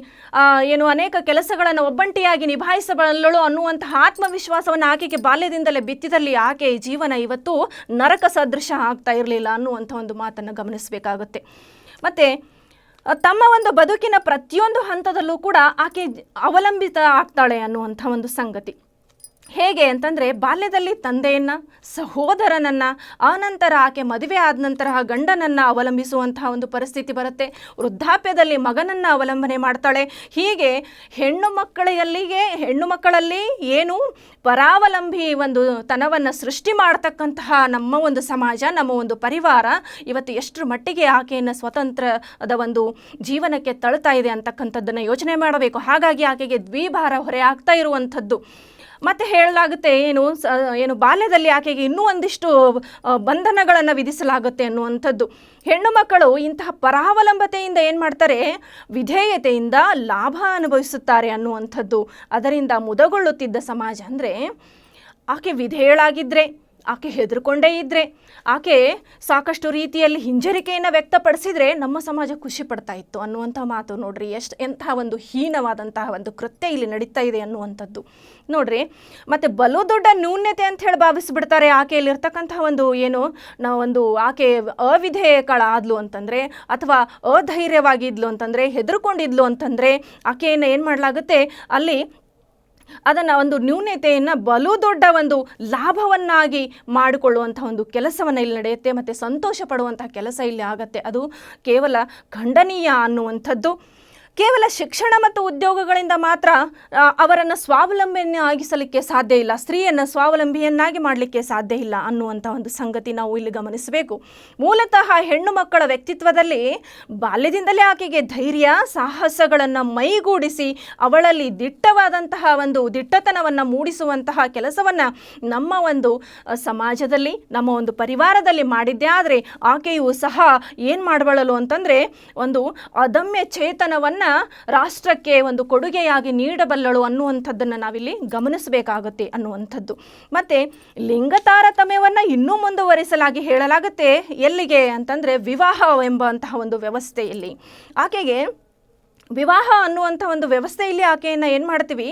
ಏನು ಅನೇಕ ಕೆಲಸಗಳನ್ನು ಒಬ್ಬಂಟಿಯಾಗಿ ನಿಭಾಯಿಸಬಲ್ಲಳು ಅನ್ನುವಂತಹ ಆತ್ಮವಿಶ್ವಾಸವನ್ನು ಆಕೆಗೆ ಬಾಲ್ಯದಿಂದಲೇ ಬಿತ್ತಿದಲ್ಲಿ ಆಕೆ ಜೀವನ ಇವತ್ತು ನರಕ ಸದೃಶ ಆಗ್ತಾ ಇರಲಿಲ್ಲ ಅನ್ನುವಂಥ ಒಂದು ಮಾತನ್ನು ಗಮನಿಸಬೇಕಾಗುತ್ತೆ. ಮತ್ತು, ತಮ್ಮ ಒಂದು ಬದುಕಿನ ಪ್ರತಿಯೊಂದು ಹಂತದಲ್ಲೂ ಕೂಡ ಆಕೆ ಅವಲಂಬಿತ ಆಗ್ತಾಳೆ ಅನ್ನುವಂಥ ಒಂದು ಸಂಗತಿ. ಹೇಗೆ ಅಂತಂದರೆ ಬಾಲ್ಯದಲ್ಲಿ ತಂದೆಯನ್ನು, ಸಹೋದರನನ್ನು, ಆನಂತರ ಆಕೆ ಮದುವೆ ಆದ ನಂತರ ಗಂಡನನ್ನು ಅವಲಂಬಿಸುವಂತಹ ಒಂದು ಪರಿಸ್ಥಿತಿ ಬರುತ್ತೆ. ವೃದ್ಧಾಪ್ಯದಲ್ಲಿ ಮಗನನ್ನು ಅವಲಂಬನೆ ಮಾಡ್ತಾಳೆ. ಹೀಗೆ ಹೆಣ್ಣು ಮಕ್ಕಳಲ್ಲಿಗೆ ಹೆಣ್ಣು ಮಕ್ಕಳಲ್ಲಿ ಏನು ಪರಾವಲಂಬಿ ಒಂದು ತನವನ್ನು ಸೃಷ್ಟಿ ಮಾಡ್ತಕ್ಕಂತಹ ನಮ್ಮ ಒಂದು ಸಮಾಜ, ನಮ್ಮ ಒಂದು ಪರಿವಾರ ಇವತ್ತು ಎಷ್ಟರ ಮಟ್ಟಿಗೆ ಆಕೆಯನ್ನು ಸ್ವತಂತ್ರದ ಒಂದು ಜೀವನಕ್ಕೆ ತಳ್ತಾ ಇದೆ ಅಂತಕ್ಕಂಥದ್ದನ್ನು ಯೋಚನೆ ಮಾಡಬೇಕು. ಹಾಗಾಗಿ ಆಕೆಗೆ ದ್ವಿಭಾರ ಹೊರೆ ಆಗ್ತಾ ಇರುವಂಥದ್ದು. ಮತ್ತೆ ಹೇಳಲಾಗುತ್ತೆ, ಏನು ಏನು ಬಾಲ್ಯದಲ್ಲಿ ಆಕೆಗೆ ಇನ್ನೂ ಒಂದಿಷ್ಟು ಬಂಧನಗಳನ್ನು ವಿಧಿಸಲಾಗುತ್ತೆ ಅನ್ನುವಂಥದ್ದು. ಹೆಣ್ಣು ಮಕ್ಕಳು ಇಂತಹ ಪರಾವಲಂಬತೆಯಿಂದ ಏನು ಮಾಡ್ತಾರೆ, ವಿಧೇಯತೆಯಿಂದ ಲಾಭ ಅನುಭವಿಸುತ್ತಾರೆ ಅನ್ನುವಂಥದ್ದು. ಅದರಿಂದ ಮುದಗೊಳ್ಳುತ್ತಿದ್ದ ಸಮಾಜ ಅಂದರೆ, ಆಕೆ ವಿಧೇಯಳಾಗಿದ್ದರೆ ಆಕೆ ಹೆದರ್ಕೊಂಡೇ ಇದ್ದರೆ ಆಕೆ ಸಾಕಷ್ಟು ರೀತಿಯಲ್ಲಿ ಹಿಂಜರಿಕೆಯನ್ನು ವ್ಯಕ್ತಪಡಿಸಿದರೆ ನಮ್ಮ ಸಮಾಜ ಖುಷಿ ಪಡ್ತಾ ಇತ್ತು ಅನ್ನುವಂಥ ಮಾತು. ನೋಡ್ರಿ, ಎಷ್ಟು ಎಂತಹ ಒಂದು ಹೀನವಾದಂತಹ ಒಂದು ಕೃತ್ಯ ಇಲ್ಲಿ ನಡೀತಾ ಇದೆ ಅನ್ನುವಂಥದ್ದು. ನೋಡ್ರಿ, ಮತ್ತು ಬಲು ದೊಡ್ಡ ನ್ಯೂನ್ಯತೆ ಅಂತ ಹೇಳಿ ಭಾವಿಸ್ಬಿಡ್ತಾರೆ ಆಕೆಯಲ್ಲಿರ್ತಕ್ಕಂತಹ ಒಂದು ಏನು, ನಾವು ಒಂದು ಆಕೆ ಅವಿಧೇಯಕಳಾದ್ಲು ಅಂತಂದರೆ, ಅಥವಾ ಅಧೈರ್ಯವಾಗಿದ್ಲು ಅಂತಂದರೆ, ಹೆದರ್ಕೊಂಡಿದ್ಲು ಅಂತಂದರೆ, ಆಕೆಯನ್ನು ಏನು ಮಾಡಲಾಗುತ್ತೆ, ಅಲ್ಲಿ ಅದನ್ನು ಒಂದು ನ್ಯೂನತೆಯನ್ನು ಬಲು ದೊಡ್ಡ ಒಂದು ಲಾಭವನ್ನಾಗಿ ಮಾಡಿಕೊಳ್ಳುವಂಥ ಒಂದು ಕೆಲಸವನ್ನು ಇಲ್ಲಿ ನಡೆಯುತ್ತೆ, ಮತ್ತು ಸಂತೋಷ ಪಡುವಂತಹ ಕೆಲಸ ಇಲ್ಲಿ ಆಗತ್ತೆ. ಅದು ಕೇವಲ ಖಂಡನೀಯ ಅನ್ನುವಂಥದ್ದು. ಕೇವಲ ಶಿಕ್ಷಣ ಮತ್ತು ಉದ್ಯೋಗಗಳಿಂದ ಮಾತ್ರ ಅವರನ್ನು ಸ್ವಾವಲಂಬಿಯನ್ನಾಗಿಸಲಿಕ್ಕೆ ಸಾಧ್ಯ ಇಲ್ಲ. ಸ್ತ್ರೀಯನ್ನು ಸ್ವಾವಲಂಬಿಯನ್ನಾಗಿ ಮಾಡಲಿಕ್ಕೆ ಸಾಧ್ಯ ಇಲ್ಲ ಅನ್ನುವಂಥ ಒಂದು ಸಂಗತಿ ನಾವು ಇಲ್ಲಿ ಗಮನಿಸಬೇಕು. ಮೂಲತಃ ಹೆಣ್ಣು ಮಕ್ಕಳ ವ್ಯಕ್ತಿತ್ವದಲ್ಲಿ ಬಾಲ್ಯದಿಂದಲೇ ಆಕೆಗೆ ಧೈರ್ಯ, ಸಾಹಸಗಳನ್ನು ಮೈಗೂಡಿಸಿ ಅವಳಲ್ಲಿ ದಿಟ್ಟವಾದಂತಹ ಒಂದು ದಿಟ್ಟತನವನ್ನು ಮೂಡಿಸುವಂತಹ ಕೆಲಸವನ್ನು ನಮ್ಮ ಒಂದು ಸಮಾಜದಲ್ಲಿ, ನಮ್ಮ ಒಂದು ಪರಿವಾರದಲ್ಲಿ ಮಾಡಿದ್ದೇ. ಆದರೆ ಆಕೆಯು ಸಹ ಏನು ಮಾಡಬಳಲು ಅಂತಂದರೆ ಒಂದು ಅದಮ್ಯ ಚೇತನವನ್ನು ರಾಷ್ಟ್ರಕ್ಕೆ ಒಂದು ಕೊಡುಗೆಯಾಗಿ ನೀಡಬಲ್ಲಳು ಅನ್ನುವಂಥದ್ದನ್ನು ನಾವಿಲ್ಲಿ ಗಮನಿಸಬೇಕಾಗುತ್ತೆ ಅನ್ನುವಂಥದ್ದು. ಮತ್ತು ಲಿಂಗ ತಾರತಮ್ಯವನ್ನು ಇನ್ನೂ ಮುಂದುವರಿಸಲಾಗಿ ಹೇಳಲಾಗುತ್ತೆ ಎಲ್ಲಿಗೆ ಅಂತಂದರೆ ವಿವಾಹ ಎಂಬಂತಹ ಒಂದು ವ್ಯವಸ್ಥೆಯಲ್ಲಿ. ಆಕೆಗೆ ವಿವಾಹ ಅನ್ನುವಂಥ ಒಂದು ವ್ಯವಸ್ಥೆಯಲ್ಲಿ ಆಕೆಯನ್ನು ಏನು ಮಾಡ್ತೀವಿ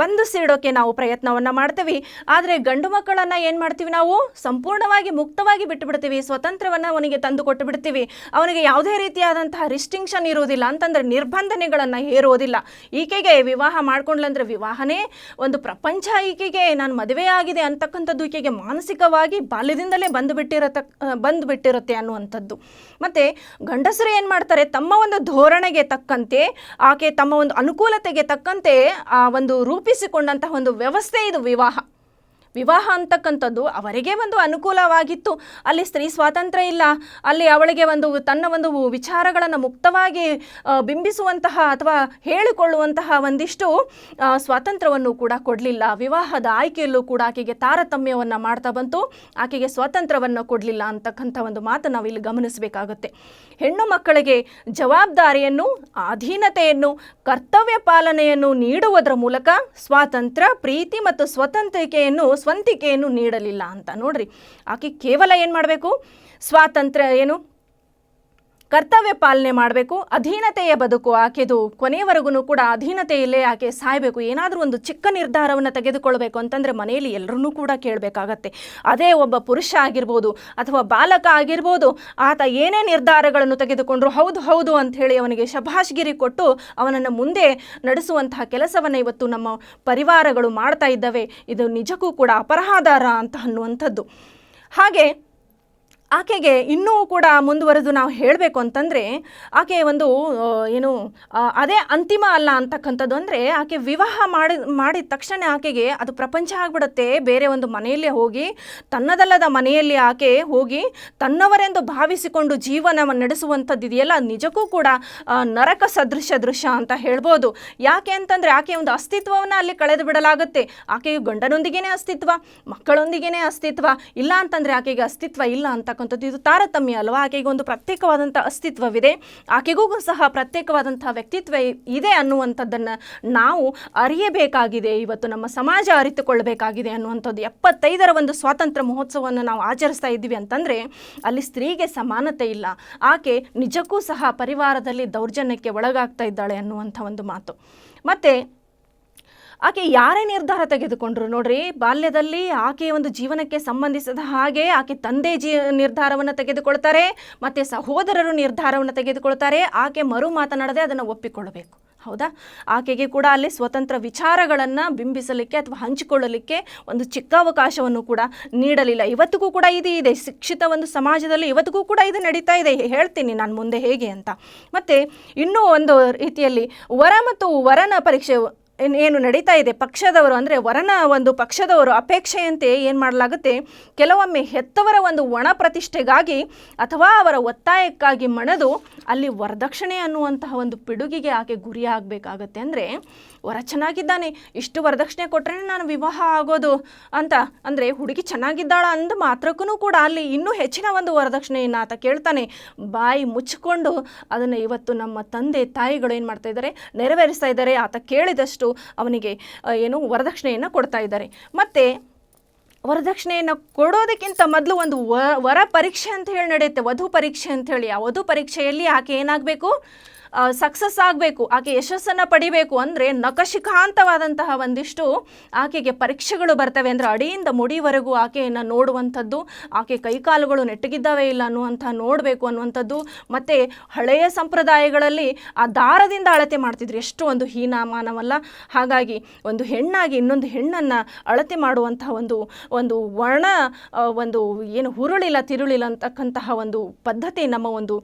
ಬಂದು ಬಂಧಿಸಿಡೋಕೆ ನಾವು ಪ್ರಯತ್ನವನ್ನು ಮಾಡ್ತೀವಿ. ಆದರೆ ಗಂಡು ಮಕ್ಕಳನ್ನು ಏನು ಮಾಡ್ತೀವಿ ನಾವು? ಸಂಪೂರ್ಣವಾಗಿ ಮುಕ್ತವಾಗಿ ಬಿಟ್ಟುಬಿಡ್ತೀವಿ ಸ್ವತಂತ್ರವನ್ನು ಅವನಿಗೆ ತಂದು ಕೊಟ್ಟು ಬಿಡ್ತೀವಿ ಅವನಿಗೆ ಯಾವುದೇ ರೀತಿಯಾದಂತಹ ರಿಸ್ಟಿಂಕ್ಷನ್ ಇರುವುದಿಲ್ಲ ಅಂತಂದರೆ ನಿರ್ಬಂಧನೆಗಳನ್ನು ಹೇರುವುದಿಲ್ಲ. ಈಕೆಗೆ ವಿವಾಹ ಮಾಡ್ಕೊಂಡ್ಲಂದ್ರೆ ವಿವಾಹನೇ ಒಂದು ಪ್ರಪಂಚ ಈಕೆಗೆ ನಾನು ಮದುವೆ ಆಗಿದೆ ಅಂತಕ್ಕಂಥದ್ದು ಈಕೆಗೆ ಮಾನಸಿಕವಾಗಿ ಬಾಲ್ಯದಿಂದಲೇ ಬಂದು ಬಿಟ್ಟಿರತ ಬಂದು ಬಿಟ್ಟಿರುತ್ತೆ ಅನ್ನುವಂಥದ್ದು. ಮತ್ತು ಗಂಡಸರು ಏನು ಮಾಡ್ತಾರೆ, ತಮ್ಮ ಒಂದು ಧೋರಣೆಗೆ ತಕ್ಕಂತೆ ಆಕೆ ತಮ್ಮ ಒಂದು ಅನುಕೂಲತೆಗೆ ತಕ್ಕಂತೆ ಆ ಒಂದು ರೂಪಿಸಿಕೊಂಡಂತಹ ಒಂದು ವ್ಯವಸ್ಥೆ ಇದು ವಿವಾಹ. ವಿವಾಹ ಅಂತಕ್ಕಂಥದ್ದು ಅವರಿಗೆ ಒಂದು ಅನುಕೂಲವಾಗಿತ್ತು. ಅಲ್ಲಿ ಸ್ತ್ರೀ ಸ್ವಾತಂತ್ರ್ಯ ಇಲ್ಲ. ಅಲ್ಲಿ ಅವಳಿಗೆ ಒಂದು ತನ್ನ ಒಂದು ವಿಚಾರಗಳನ್ನು ಮುಕ್ತವಾಗಿ ಬಿಂಬಿಸುವಂತಹ ಅಥವಾ ಹೇಳಿಕೊಳ್ಳುವಂತಹ ಒಂದಿಷ್ಟು ಸ್ವಾತಂತ್ರ್ಯವನ್ನು ಕೂಡ ಕೊಡಲಿಲ್ಲ. ವಿವಾಹದ ಆಯ್ಕೆಯಲ್ಲೂ ಕೂಡ ಆಕೆಗೆ ತಾರತಮ್ಯವನ್ನು ಮಾಡ್ತಾ ಬಂತು. ಆಕೆಗೆ ಸ್ವಾತಂತ್ರ್ಯವನ್ನು ಕೊಡಲಿಲ್ಲ ಅಂತಕ್ಕಂಥ ಒಂದು ಮಾತು ನಾವು ಇಲ್ಲಿ ಗಮನಿಸಬೇಕಾಗುತ್ತೆ. ಹೆಣ್ಣು ಮಕ್ಕಳಿಗೆ ಜವಾಬ್ದಾರಿಯನ್ನು, ಅಧೀನತೆಯನ್ನು, ಕರ್ತವ್ಯ ಪಾಲನೆಯನ್ನು ನೀಡುವುದರ ಮೂಲಕ ಸ್ವಾತಂತ್ರ್ಯ, ಪ್ರೀತಿ ಮತ್ತು ಸ್ವತಂತ್ರಿಕೆಯನ್ನು ಸ್ವಂತಿಕೆಯನ್ನು ನೀಡಲಿಲ್ಲ ಅಂತ. ನೋಡ್ರಿ ಆಕೆ ಕೇವಲ ಏನು ಮಾಡಬೇಕು? ಸ್ವಾತಂತ್ರ್ಯ ಏನು? ಕರ್ತವ್ಯ ಪಾಲನೆ ಮಾಡಬೇಕು, ಅಧೀನತೆಯ ಬದುಕು ಆಕೆದು ಕೊನೆಯವರೆಗೂ ಕೂಡ ಅಧೀನತೆಯಲ್ಲೇ ಆಕೆ ಸಾಯಬೇಕು. ಏನಾದರೂ ಒಂದು ಚಿಕ್ಕ ನಿರ್ಧಾರವನ್ನು ತೆಗೆದುಕೊಳ್ಬೇಕು ಅಂತಂದರೆ ಮನೆಯಲ್ಲಿ ಎಲ್ಲರೂ ಕೂಡ ಕೇಳಬೇಕಾಗತ್ತೆ. ಅದೇ ಒಬ್ಬ ಪುರುಷ ಆಗಿರ್ಬೋದು ಅಥವಾ ಬಾಲಕ ಆಗಿರ್ಬೋದು, ಆತ ಏನೇ ನಿರ್ಧಾರಗಳನ್ನು ತೆಗೆದುಕೊಂಡ್ರು ಹೌದು ಹೌದು ಅಂತ ಹೇಳಿ ಅವನಿಗೆ ಶಭಾಷ್ಗಿರಿ ಕೊಟ್ಟು ಅವನನ್ನು ಮುಂದೆ ನಡೆಸುವಂತಹ ಕೆಲಸವನ್ನು ಇವತ್ತು ನಮ್ಮ ಪರಿವಾರಗಳು ಮಾಡ್ತಾ ಇದ್ದಾವೆ. ಇದು ನಿಜಕ್ಕೂ ಕೂಡ ಅಪರಾಧಾರ ಅಂತ ಅನ್ನುವಂಥದ್ದು. ಹಾಗೆ ಆಕೆಗೆ ಇನ್ನೂ ಕೂಡ ಮುಂದುವರೆದು ನಾವು ಹೇಳಬೇಕು ಅಂತಂದರೆ, ಆಕೆ ಒಂದು ಏನು ಅದೇ ಅಂತಿಮ ಅಲ್ಲ ಅಂತಕ್ಕಂಥದ್ದು ಅಂದರೆ, ಆಕೆ ವಿವಾಹ ಮಾಡಿ, ಮಾಡಿದ ತಕ್ಷಣ ಆಕೆಗೆ ಅದು ಪ್ರಪಂಚ ಆಗಿಬಿಡುತ್ತೆ. ಬೇರೆ ಒಂದು ಮನೆಯಲ್ಲೇ ಹೋಗಿ, ತನ್ನದಲ್ಲದ ಮನೆಯಲ್ಲಿ ಆಕೆ ಹೋಗಿ, ತನ್ನವರೆಂದು ಭಾವಿಸಿಕೊಂಡು ಜೀವನವನ್ನು ನಡೆಸುವಂಥದ್ದು ಇದೆಯಲ್ಲ ನಿಜಕ್ಕೂ ಕೂಡ ನರಕ ಸದೃಶ ದೃಶ್ಯ ಅಂತ ಹೇಳ್ಬೋದು. ಯಾಕೆ ಅಂತಂದರೆ, ಆಕೆ ಒಂದು ಅಸ್ತಿತ್ವವನ್ನು ಅಲ್ಲಿ ಕಳೆದು ಬಿಡಲಾಗುತ್ತೆ. ಆಕೆಯು ಗಂಡನೊಂದಿಗೇನೆ ಅಸ್ತಿತ್ವ, ಮಕ್ಕಳೊಂದಿಗೇನೆ ಅಸ್ತಿತ್ವ. ಇಲ್ಲ ಅಂತಂದರೆ, ಆಕೆಗೆ ಅಸ್ತಿತ್ವ ಇಲ್ಲ ಅಂತಕ್ಕಂಥದ್ದು ಇದು ತಾರತಮ್ಯ ಅಲ್ವಾ? ಆಕೆಗೆ ಒಂದು ಪ್ರತ್ಯೇಕವಾದಂಥ ಅಸ್ತಿತ್ವವಿದೆ. ಆಕೆಗೂ ಸಹ ಪ್ರತ್ಯೇಕವಾದಂಥ ವ್ಯಕ್ತಿತ್ವ ಇದೆ ಅನ್ನುವಂಥದ್ದನ್ನು ನಾವು ಅರಿಯಬೇಕಾಗಿದೆ. ಇವತ್ತು ನಮ್ಮ ಸಮಾಜ ಅರಿತುಕೊಳ್ಳಬೇಕಾಗಿದೆ ಅನ್ನುವಂಥದ್ದು. ಎಪ್ಪತ್ತೈದರ ಒಂದು ಸ್ವಾತಂತ್ರ್ಯ ಮಹೋತ್ಸವವನ್ನು ನಾವು ಆಚರಿಸ್ತಾ ಇದ್ದೀವಿ ಅಂತಂದರೆ, ಅಲ್ಲಿ ಸ್ತ್ರೀಗೆ ಸಮಾನತೆ ಇಲ್ಲ. ಆಕೆ ನಿಜಕ್ಕೂ ಸಹ ಪರಿವಾರದಲ್ಲಿ ದೌರ್ಜನ್ಯಕ್ಕೆ ಒಳಗಾಗ್ತಾ ಇದ್ದಾಳೆ ಅನ್ನುವಂಥ ಒಂದು ಮಾತು. ಮತ್ತು ಆಕೆ ಯಾರೇ ನಿರ್ಧಾರ ತೆಗೆದುಕೊಂಡ್ರು ನೋಡ್ರಿ, ಬಾಲ್ಯದಲ್ಲಿ ಆಕೆಯ ಒಂದು ಜೀವನಕ್ಕೆ ಸಂಬಂಧಿಸಿದ ಹಾಗೆ ಆಕೆ ತಂದೆ ಜೀ, ನಿರ್ಧಾರವನ್ನು ತೆಗೆದುಕೊಳ್ತಾರೆ, ಮತ್ತು ಸಹೋದರರು ನಿರ್ಧಾರವನ್ನು ತೆಗೆದುಕೊಳ್ತಾರೆ, ಆಕೆ ಮರು ಮಾತನಾಡದೆ ಅದನ್ನು ಒಪ್ಪಿಕೊಳ್ಳಬೇಕು. ಹೌದಾ? ಆಕೆಗೆ ಕೂಡ ಅಲ್ಲಿ ಸ್ವತಂತ್ರ ವಿಚಾರಗಳನ್ನು ಬಿಂಬಿಸಲಿಕ್ಕೆ ಅಥವಾ ಹಂಚಿಕೊಳ್ಳಲಿಕ್ಕೆ ಒಂದು ಚಿಕ್ಕ ಅವಕಾಶವನ್ನು ಕೂಡ ನೀಡಲಿಲ್ಲ. ಇವತ್ತಿಗೂ ಕೂಡ ಇದು ಇದೆ. ಶಿಕ್ಷಿತ ಒಂದು ಸಮಾಜದಲ್ಲಿ ಇವತ್ತಿಗೂ ಕೂಡ ಇದು ನಡೀತಾ ಇದೆ. ಹೇಳ್ತೀನಿ ನಾನು ಮುಂದೆ ಹೇಗೆ ಅಂತ. ಮತ್ತು ಇನ್ನೂ ಒಂದು ರೀತಿಯಲ್ಲಿ ವರ ಮತ್ತು ವರನ ಪರೀಕ್ಷೆ ಏನ್- ಏನು ನಡೀತಾ ಇದೆ ಪಕ್ಷದವರು ಅಂದರೆ ವರನ ಒಂದು ಪಕ್ಷದವರು ಅಪೇಕ್ಷೆಯಂತೆ ಏನು ಮಾಡಲಾಗುತ್ತೆ? ಕೆಲವೊಮ್ಮೆ ಹೆತ್ತವರ ಒಂದು ಒಣ ಪ್ರತಿಷ್ಠೆಗಾಗಿ ಅಥವಾ ಅವರ ಒತ್ತಾಯಕ್ಕಾಗಿ ಮಣದು ಅಲ್ಲಿ ವರದಕ್ಷಿಣೆ ಅನ್ನುವಂತಹ ಒಂದು ಪಿಡುಗಿಗೆ ಆಕೆ ಗುರಿಯಾಗಬೇಕಾಗತ್ತೆ. ಅಂದರೆ ವರ ಚೆನ್ನಾಗಿದ್ದಾನೆ, ಇಷ್ಟು ವರದಕ್ಷಿಣೆ ಕೊಟ್ಟರೆ ನಾನು ವಿವಾಹ ಆಗೋದು ಅಂತ. ಅಂದರೆ ಹುಡುಗಿ ಚೆನ್ನಾಗಿದ್ದಾಳ ಅಂದ ಮಾತ್ರಕ್ಕೂ ಕೂಡ ಅಲ್ಲಿ ಇನ್ನೂ ಹೆಚ್ಚಿನ ಒಂದು ವರದಕ್ಷಿಣೆಯನ್ನು ಆತ ಕೇಳ್ತಾನೆ. ಬಾಯಿ ಮುಚ್ಚಿಕೊಂಡು ಅದನ್ನು ಇವತ್ತು ನಮ್ಮ ತಂದೆ, ತಾಯಿಗಳು ಏನು ಮಾಡ್ತಾ ಇದ್ದಾರೆ ನೆರವೇರಿಸ್ತಾ ಇದ್ದಾರೆ ಆತ ಕೇಳಿದಷ್ಟು ಅವನಿಗೆ ಏನು ವರದಕ್ಷಿಣೆಯನ್ನು ಕೊಡ್ತಾ ಇದ್ದಾರೆ ಮತ್ತು ವರದಕ್ಷಿಣೆಯನ್ನು ಕೊಡೋದಕ್ಕಿಂತ ಮೊದಲು ಒಂದು ವರ ಪರೀಕ್ಷೆ ಅಂತ ಹೇಳಿ ನಡೆಯುತ್ತೆ. ವಧು ಪರೀಕ್ಷೆ ಅಂತ ಹೇಳಿ. ಆ ವಧು ಪರೀಕ್ಷೆಯಲ್ಲಿ ಆಕೆ ಏನಾಗಬೇಕು? ಸಕ್ಸಸ್ ಆಗಬೇಕು, ಆಕೆ ಯಶಸ್ಸನ್ನು ಪಡಿಬೇಕು ಅಂದರೆ ನಖಶಿಖಾಂತವಾದಂತಹ ಒಂದಿಷ್ಟು ಆಕೆಗೆ ಪರೀಕ್ಷೆಗಳು ಬರ್ತವೆ ಅಂದರೆ ಅಡಿಯಿಂದ ಮುಡಿವರೆಗೂ ಆಕೆಯನ್ನು ನೋಡುವಂಥದ್ದು, ಆಕೆ ಕೈಕಾಲುಗಳು ನೆಟ್ಟಗಿದ್ದಾವೆ ಇಲ್ಲ ಅನ್ನುವಂಥ ನೋಡಬೇಕು ಅನ್ನುವಂಥದ್ದು, ಮತ್ತು ಹಳೆಯ ಸಂಪ್ರದಾಯಗಳಲ್ಲಿ ಆ ದಾರದಿಂದ ಅಳತೆ ಮಾಡ್ತಿದ್ರು. ಎಷ್ಟು ಒಂದು ಹೀನಾಮಾನವಲ್ಲ. ಹಾಗಾಗಿ ಒಂದು ಹೆಣ್ಣಾಗಿ ಇನ್ನೊಂದು ಹೆಣ್ಣನ್ನು ಅಳತೆ ಮಾಡುವಂತಹ ಒಂದು ಒಂದು ವರ್ಣ ಒಂದು ಏನು ಹುರುಳಿಲ್ಲ, ತಿರುಳಿಲ್ಲ ಅಂತಕ್ಕಂತಹ ಒಂದು ಪದ್ಧತಿ ನಮ್ಮ ಒಂದು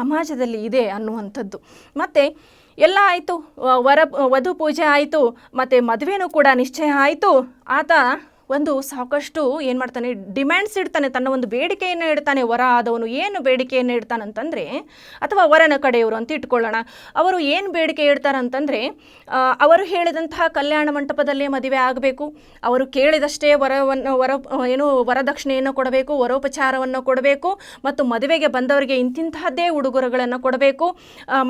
ಸಮಾಜದಲ್ಲಿ ಇದೆ ಅನ್ನುವಂಥದ್ದು. ಮತ್ತು ಎಲ್ಲ ಆಯಿತು ವರ ವಧು ಪೂಜೆ ಆಯಿತು ಮತ್ತು ಮದುವೆನೂ ಕೂಡ ನಿಶ್ಚಯ ಆಯಿತು. ಆತ ಒಂದು ಸಾಕಷ್ಟು ಏನು ಮಾಡ್ತಾನೆ ಡಿಮ್ಯಾಂಡ್ಸ್ ಇಡ್ತಾನೆ, ತನ್ನ ಒಂದು ಬೇಡಿಕೆಯನ್ನು ಇಡ್ತಾನೆ, ವರ ಆದವನು ಏನು ಬೇಡಿಕೆಯನ್ನು ಇಡ್ತಾನಂತಂದರೆ, ಅಥವಾ ವರನ ಕಡೆಯವರು ಅಂತ ಇಟ್ಕೊಳ್ಳೋಣ. ಅವರು ಏನು ಬೇಡಿಕೆ ಇಡ್ತಾರಂತಂದರೆ ಅವರು ಹೇಳಿದಂತಹ ಕಲ್ಯಾಣ ಮಂಟಪದಲ್ಲೇ ಮದುವೆ ಆಗಬೇಕು. ಅವರು ಕೇಳಿದಷ್ಟೇ ವರವನ್ನು, ವರ, ಏನು ವರದಕ್ಷಿಣೆಯನ್ನು ಕೊಡಬೇಕು, ವರೋಪಚಾರವನ್ನು ಕೊಡಬೇಕು, ಮತ್ತು ಮದುವೆಗೆ ಬಂದವರಿಗೆ ಇಂತಿಂತಹದ್ದೇ ಉಡುಗೊರೆಗಳನ್ನು ಕೊಡಬೇಕು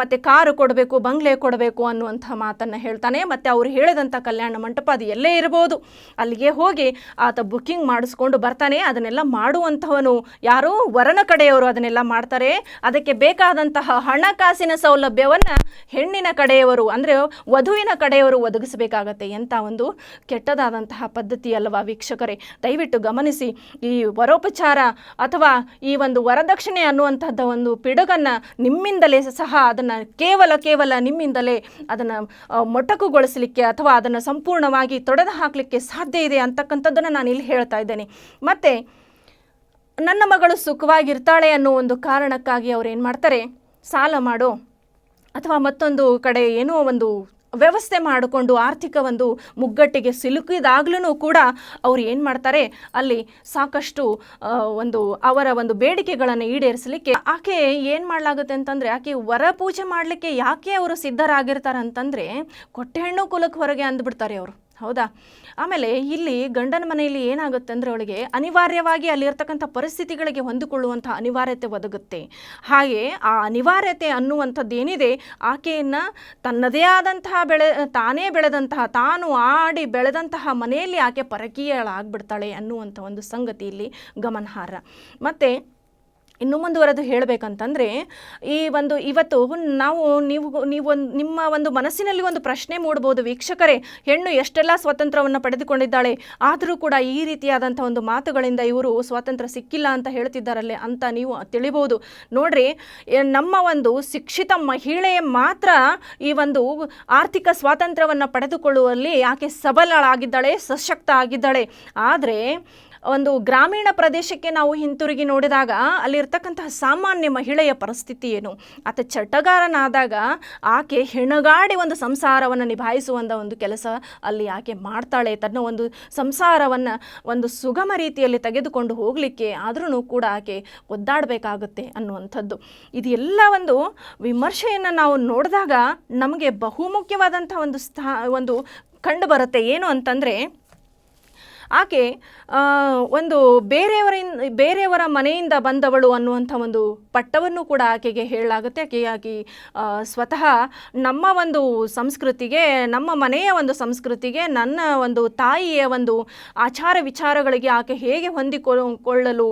ಮತ್ತು ಕಾರು ಕೊಡಬೇಕು, ಬಂಗ್ಲೆ ಕೊಡಬೇಕು ಅನ್ನುವಂಥ ಮಾತನ್ನು ಹೇಳ್ತಾನೆ. ಮತ್ತು ಅವರು ಹೇಳಿದಂಥ ಕಲ್ಯಾಣ ಮಂಟಪ ಅದು ಎಲ್ಲೇ ಇರ್ಬೋದು. ಅಲ್ಲಿಗೆ ಹೋಗಿ ಆತ ಬುಕ್ಕಿಂಗ್ ಮಾಡಿಸ್ಕೊಂಡು ಬರ್ತಾನೆ, ಅದನ್ನೆಲ್ಲ ಮಾಡುವಂಥವನು ಯಾರು ವರನ ಕಡೆಯವರು ಅದನ್ನೆಲ್ಲ ಮಾಡ್ತಾರೆ. ಅದಕ್ಕೆ ಬೇಕಾದಂತಹ ಹಣಕಾಸಿನ ಸೌಲಭ್ಯವನ್ನು ಹೆಣ್ಣಿನ ಕಡೆಯವರು ಅಂದರೆ ವಧುವಿನ ಕಡೆಯವರು ಒದಗಿಸಬೇಕಾಗತ್ತೆ ಎಂಥ ಒಂದು ಕೆಟ್ಟದಾದಂತಹ ಪದ್ಧತಿ ಅಲ್ವಾ ವೀಕ್ಷಕರೇ? ದಯವಿಟ್ಟು ಗಮನಿಸಿ, ಈ ವರೋಪಚಾರ ಅಥವಾ ಈ ಒಂದು ವರದಕ್ಷಿಣೆ ಅನ್ನುವಂಥದ್ದು ಒಂದು ಪಿಡುಗನ್ನು ನಿಮ್ಮಿಂದಲೇ ಸಹ ಅದನ್ನು ಕೇವಲ ಕೇವಲ ನಿಮ್ಮಿಂದಲೇ ಅದನ್ನು ಮೊಟಕುಗೊಳಿಸಲಿಕ್ಕೆ ಅಥವಾ ಅದನ್ನು ಸಂಪೂರ್ಣವಾಗಿ ತೊಡೆದು ಹಾಕಲಿಕ್ಕೆ ಸಾಧ್ಯ ಇದೆ ಅಂತಕ್ಕಂಥದ್ದನ್ನು ನಾನು ಇಲ್ಲಿ ಹೇಳ್ತಾ ಇದ್ದೇನೆ. ಮತ್ತು ನನ್ನ ಮಗಳು ಸುಖವಾಗಿರ್ತಾಳೆ ಅನ್ನೋ ಒಂದು ಕಾರಣಕ್ಕಾಗಿ ಅವ್ರು ಏನು ಮಾಡ್ತಾರೆ? ಸಾಲ ಮಾಡೋ ಅಥವಾ ಮತ್ತೊಂದು ಕಡೆ ಏನೋ ಒಂದು ವ್ಯವಸ್ಥೆ ಮಾಡಿಕೊಂಡು ಆರ್ಥಿಕ ಒಂದು ಮುಗ್ಗಟ್ಟಿಗೆ ಸಿಲುಕಿದಾಗ್ಲೂ ಕೂಡ ಅವ್ರು ಏನು ಮಾಡ್ತಾರೆ? ಅಲ್ಲಿ ಸಾಕಷ್ಟು ಒಂದು ಅವರ ಒಂದು ಬೇಡಿಕೆಗಳನ್ನು ಈಡೇರಿಸಲಿಕ್ಕೆ ಆಕೆ ಏನು ಮಾಡಲಾಗುತ್ತೆ ಅಂತಂದರೆ, ಆಕೆ ವರ ಪೂಜೆ ಮಾಡಲಿಕ್ಕೆ ಯಾಕೆ ಅವರು ಸಿದ್ಧರಾಗಿರ್ತಾರೆ ಅಂತಂದರೆ ಕೊಟ್ಟೆ ಹೆಣ್ಣು ಕುಲಕ್ಕೆ ಹೊರಗೆ ಅಂದ್ಬಿಡ್ತಾರೆ ಅವರು. ಹೌದಾ? ಆಮೇಲೆ ಇಲ್ಲಿ ಗಂಡನ ಮನೆಯಲ್ಲಿ ಏನಾಗುತ್ತೆ ಅಂದರೆ ಅವಳಿಗೆ ಅನಿವಾರ್ಯವಾಗಿ ಅಲ್ಲಿರ್ತಕ್ಕಂಥ ಪರಿಸ್ಥಿತಿಗಳಿಗೆ ಹೊಂದಿಕೊಳ್ಳುವಂಥ ಅನಿವಾರ್ಯತೆ ಒದಗುತ್ತೆ. ಹಾಗೆ ಆ ಅನಿವಾರ್ಯತೆ ಅನ್ನುವಂಥದ್ದು ಏನಿದೆ? ಆಕೆಯನ್ನು ತನ್ನದೇ ಆದಂತಹ ಬೆಳೆ, ತಾನೇ ಬೆಳೆದಂತಹ, ತಾನು ಆಡಿ ಬೆಳೆದಂತಹ ಮನೆಯಲ್ಲಿ ಆಕೆ ಪರಕೀಯಳಾಗ್ಬಿಡ್ತಾಳೆ ಅನ್ನುವಂಥ ಒಂದು ಸಂಗತಿ ಇಲ್ಲಿ ಗಮನಾರ್ಹ. ಮತ್ತು ಇನ್ನು ಮುಂದುವರೆದು ಹೇಳಬೇಕಂತಂದರೆ, ಈ ಒಂದು ಇವತ್ತು ನಾವು ನೀವು ನೀವು ನಿಮ್ಮ ಒಂದು ಮನಸ್ಸಿನಲ್ಲಿ ಒಂದು ಪ್ರಶ್ನೆ ಮೂಡಬಹುದು ವೀಕ್ಷಕರೇ, ಹೆಣ್ಣು ಎಷ್ಟೆಲ್ಲ ಸ್ವಾತಂತ್ರ್ಯವನ್ನು ಪಡೆದುಕೊಂಡಿದ್ದಾಳೆ? ಆದರೂ ಕೂಡ ಈ ರೀತಿಯಾದಂಥ ಒಂದು ಮಾತುಗಳಿಂದ ಇವರು ಸ್ವಾತಂತ್ರ್ಯ ಸಿಕ್ಕಿಲ್ಲ ಅಂತ ಹೇಳ್ತಿದ್ದಾರಲ್ಲೇ ಅಂತ ನೀವು ತಿಳಿಬಹುದು ನೋಡ್ರಿ ನಮ್ಮ ಒಂದು ಶಿಕ್ಷಿತ ಮಹಿಳೆ ಮಾತ್ರ ಈ ಒಂದು ಆರ್ಥಿಕ ಸ್ವಾತಂತ್ರ್ಯವನ್ನು ಪಡೆದುಕೊಳ್ಳುವಲ್ಲಿ ಆಕೆ ಸಬಲಳಾಗಿದ್ದಾಳೆ, ಸಶಕ್ತ ಆಗಿದ್ದಾಳೆ. ಆದರೆ ಒಂದು ಗ್ರಾಮೀಣ ಪ್ರದೇಶಕ್ಕೆ ನಾವು ಹಿಂತಿರುಗಿ ನೋಡಿದಾಗ ಅಲ್ಲಿರ್ತಕ್ಕಂತಹ ಸಾಮಾನ್ಯ ಮಹಿಳೆಯ ಪರಿಸ್ಥಿತಿ ಏನು? ಆತ ಚಟಗಾರನಾದಾಗ ಆಕೆ ಹೆಣಗಾಡಿ ಒಂದು ಸಂಸಾರವನ್ನು ನಿಭಾಯಿಸುವಂಥ ಒಂದು ಕೆಲಸ ಅಲ್ಲಿ ಆಕೆ ಮಾಡ್ತಾಳೆ. ತನ್ನ ಒಂದು ಸಂಸಾರವನ್ನು ಒಂದು ಸುಗಮ ರೀತಿಯಲ್ಲಿ ತೆಗೆದುಕೊಂಡು ಹೋಗಲಿಕ್ಕೆ ಆದ್ರೂ ಕೂಡ ಆಕೆ ಒದ್ದಾಡಬೇಕಾಗುತ್ತೆ ಅನ್ನುವಂಥದ್ದು. ಇದೆಲ್ಲ ಒಂದು ವಿಮರ್ಶೆಯನ್ನು ನಾವು ನೋಡಿದಾಗ ನಮಗೆ ಬಹುಮುಖ್ಯವಾದಂಥ ಒಂದು ಸ್ಥಾ, ಒಂದು ಕಂಡು ಬರುತ್ತೆ ಏನು ಅಂತಂದರೆ ಆಕೆ ಒಂದು ಬೇರೆಯವರಿಂದ ಬೇರೆಯವರ ಮನೆಯಿಂದ ಬಂದವಳು ಅನ್ನುವಂಥ ಒಂದು ಪಟ್ಟವನ್ನು ಕೂಡ ಆಕೆಗೆ ಹೇಳಲಾಗುತ್ತೆ. ಆಕೆ ಆಕೆ ಸ್ವತಃ ನಮ್ಮ ಒಂದು ಸಂಸ್ಕೃತಿಗೆ, ನಮ್ಮ ಮನೆಯ ಒಂದು ಸಂಸ್ಕೃತಿಗೆ, ನನ್ನ ಒಂದು ತಾಯಿಯ ಒಂದು ಆಚಾರ ವಿಚಾರಗಳಿಗೆ ಆಕೆ ಹೇಗೆ ಹೊಂದಿಕೊಳ್ಳಲು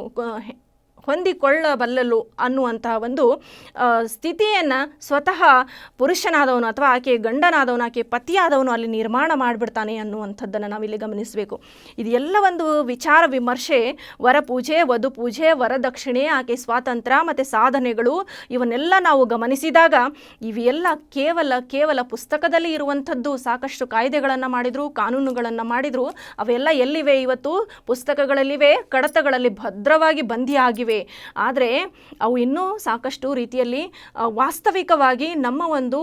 ಹೊಂದಿಕೊಳ್ಳಬಲ್ಲಲು ಅನ್ನುವಂತಹ ಒಂದು ಸ್ಥಿತಿಯನ್ನು ಸ್ವತಃ ಪುರುಷನಾದವನು ಅಥವಾ ಆಕೆ ಗಂಡನಾದವನು ಆಕೆ ಪತಿಯಾದವನು ಅಲ್ಲಿ ನಿರ್ಮಾಣ ಮಾಡಿಬಿಡ್ತಾನೆ ಅನ್ನುವಂಥದ್ದನ್ನು ನಾವಿಲ್ಲಿ ಗಮನಿಸಬೇಕು. ಇದೆಲ್ಲ ಒಂದು ವಿಚಾರ ವಿಮರ್ಶೆ, ವರಪೂಜೆ ವಧು ಪೂಜೆ ವರದಕ್ಷಿಣೆ, ಆಕೆ ಸ್ವಾತಂತ್ರ್ಯ ಮತ್ತು ಸಾಧನೆಗಳು, ಇವನ್ನೆಲ್ಲ ನಾವು ಗಮನಿಸಿದಾಗ ಇವೆಲ್ಲ ಕೇವಲ ಕೇವಲ ಪುಸ್ತಕದಲ್ಲಿ ಇರುವಂಥದ್ದು. ಸಾಕಷ್ಟು ಕಾಯ್ದೆಗಳನ್ನು ಮಾಡಿದರು, ಕಾನೂನುಗಳನ್ನು ಮಾಡಿದರು. ಅವೆಲ್ಲ ಎಲ್ಲಿವೆ ಇವತ್ತು? ಪುಸ್ತಕಗಳಲ್ಲಿವೆ, ಕಡತಗಳಲ್ಲಿ ಭದ್ರವಾಗಿ ಬಂದಿಯಾಗಿವೆ ಆದರೆ ಅವು ಇನ್ನೂ ಸಾಕಷ್ಟು ರೀತಿಯಲ್ಲಿ ವಾಸ್ತವಿಕವಾಗಿ ನಮ್ಮ ಒಂದು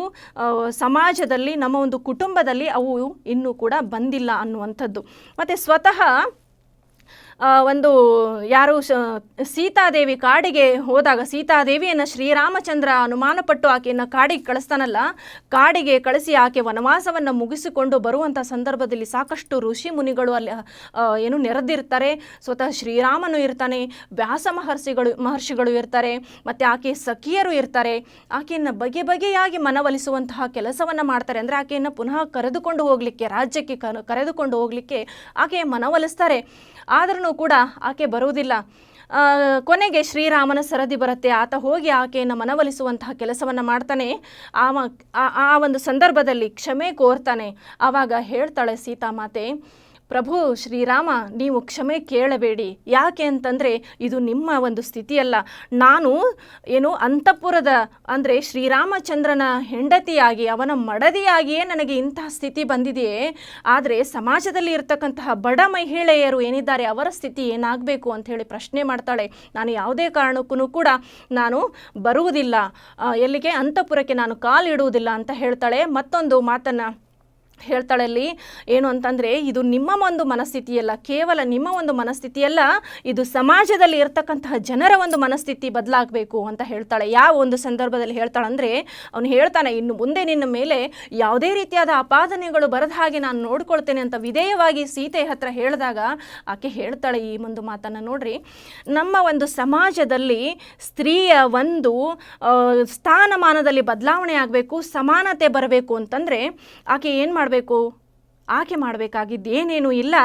ಸಮಾಜದಲ್ಲಿ, ನಮ್ಮ ಒಂದು ಕುಟುಂಬದಲ್ಲಿ ಅವು ಇನ್ನೂ ಕೂಡ ಬಂದಿಲ್ಲ ಅನ್ನುವಂಥದ್ದು. ಮತ್ತು ಸ್ವತಃ ಒಂದು ಯಾರು ಸೀತಾದೇವಿ ಕಾಡಿಗೆ ಹೋದಾಗ, ಸೀತಾದೇವಿಯನ್ನು ಶ್ರೀರಾಮಚಂದ್ರ ಅನುಮಾನಪಟ್ಟು ಆಕೆಯನ್ನು ಕಾಡಿಗೆ ಕಳಿಸ್ತಾನಲ್ಲ, ಕಾಡಿಗೆ ಕಳಿಸಿ ಆಕೆ ವನವಾಸವನ್ನು ಮುಗಿಸಿಕೊಂಡು ಬರುವಂಥ ಸಂದರ್ಭದಲ್ಲಿ ಸಾಕಷ್ಟು ಋಷಿ ಮುನಿಗಳು ಅಲ್ಲಿ ಏನು ನೆರೆದಿರ್ತಾರೆ. ಸ್ವತಃ ಶ್ರೀರಾಮನು ಇರ್ತಾನೆ, ವ್ಯಾಸ ಮಹರ್ಷಿಗಳು ಮಹರ್ಷಿಗಳು ಇರ್ತಾರೆ, ಮತ್ತು ಆಕೆ ಸಖಿಯರು ಇರ್ತಾರೆ. ಆಕೆಯನ್ನು ಬಗೆ ಬಗೆಯಾಗಿ ಮನವೊಲಿಸುವಂತಹ ಕೆಲಸವನ್ನು ಮಾಡ್ತಾರೆ. ಅಂದರೆ ಆಕೆಯನ್ನು ಪುನಃ ಕರೆದುಕೊಂಡು ಹೋಗಲಿಕ್ಕೆ, ರಾಜ್ಯಕ್ಕೆ ಕರೆದುಕೊಂಡು ಹೋಗಲಿಕ್ಕೆ ಆಕೆ ಮನವೊಲಿಸ್ತಾರೆ. ಆದ್ರೂ ಕೂಡ ಆಕೆ ಬರುವುದಿಲ್ಲ. ಕೊನೆಗೆ ಶ್ರೀರಾಮನ ಸರದಿ ಬರುತ್ತೆ. ಆತ ಹೋಗಿ ಆಕೆಯನ್ನು ಮನವೊಲಿಸುವಂತಹ ಕೆಲಸವನ್ನು ಮಾಡ್ತಾನೆ. ಆ ಒಂದು ಸಂದರ್ಭದಲ್ಲಿ ಕ್ಷಮೆ ಕೋರ್ತಾನೆ. ಆವಾಗ ಹೇಳ್ತಾಳೆ ಸೀತಾಮಾತೆ ಪ್ರಭು ಶ್ರೀರಾಮ, ನೀವು ಕ್ಷಮೆ ಕೇಳಬೇಡಿ. ಯಾಕೆ ಅಂತಂದರೆ ಇದು ನಿಮ್ಮ ಒಂದು ಸ್ಥಿತಿಯಲ್ಲ. ನಾನು ಏನು ಅಂತಃಪುರದ ಅಂದರೆ ಶ್ರೀರಾಮಚಂದ್ರನ ಹೆಂಡತಿಯಾಗಿ, ಅವನ ಮಡದಿಯಾಗಿಯೇ ನನಗೆ ಇಂತಹ ಸ್ಥಿತಿ ಬಂದಿದೆಯೇ? ಆದರೆ ಸಮಾಜದಲ್ಲಿ ಇರತಕ್ಕಂತಹ ಬಡ ಮಹಿಳೆಯರು ಏನಿದ್ದಾರೆ, ಅವರ ಸ್ಥಿತಿ ಏನಾಗಬೇಕು ಅಂತ ಹೇಳಿ ಪ್ರಶ್ನೆ ಮಾಡ್ತಾಳೆ. ನಾನು ಯಾವುದೇ ಕಾರಣಕ್ಕೂ ಕೂಡ ನಾನು ಬರುವುದಿಲ್ಲ. ಎಲ್ಲಿಗೆ? ಅಂತಃಪುರಕ್ಕೆ ನಾನು ಕಾಲಿಡುವುದಿಲ್ಲ ಅಂತ ಹೇಳ್ತಾಳೆ. ಮತ್ತೊಂದು ಮಾತನ್ನು ಹೇಳ್ತಾಳೆ ಅಲ್ಲಿ, ಏನು ಅಂತಂದರೆ, ಇದು ನಿಮ್ಮ ಒಂದು ಮನಸ್ಥಿತಿಯಲ್ಲ ಕೇವಲ ನಿಮ್ಮ ಒಂದು ಮನಸ್ಥಿತಿಯಲ್ಲ ಇದು ಸಮಾಜದಲ್ಲಿ ಇರ್ತಕ್ಕಂತಹ ಜನರ ಒಂದು ಮನಸ್ಥಿತಿ ಬದಲಾಗಬೇಕು ಅಂತ ಹೇಳ್ತಾಳೆ. ಯಾವ ಒಂದು ಸಂದರ್ಭದಲ್ಲಿ ಹೇಳ್ತಾಳಂದರೆ, ಅವನು ಹೇಳ್ತಾನೆ, ಇನ್ನು ಮುಂದೆ ನಿನ್ನ ಮೇಲೆ ಯಾವುದೇ ರೀತಿಯಾದ ಅಪಾದನೆಗಳು ಬರದ ಹಾಗೆ ನಾನು ನೋಡ್ಕೊಳ್ತೇನೆ ಅಂತ ವಿಧೇಯವಾಗಿ ಸೀತೆ ಹತ್ರ ಹೇಳಿದಾಗ, ಆಕೆ ಹೇಳ್ತಾಳೆ ಈ ಒಂದು ಮಾತನ್ನು ನೋಡ್ರಿ. ನಮ್ಮ ಒಂದು ಸಮಾಜದಲ್ಲಿ ಸ್ತ್ರೀಯ ಒಂದು ಸ್ಥಾನಮಾನದಲ್ಲಿ ಬದಲಾವಣೆ ಆಗಬೇಕು, ಸಮಾನತೆ ಬರಬೇಕು ಅಂತಂದರೆ, ಆಕೆ ಏನು ಮಾಡಬೇಕು. ಆಕೆ ಮಾಡಬೇಕಾಗಿದ್ದು ಏನೇನೂ ಇಲ್ಲ.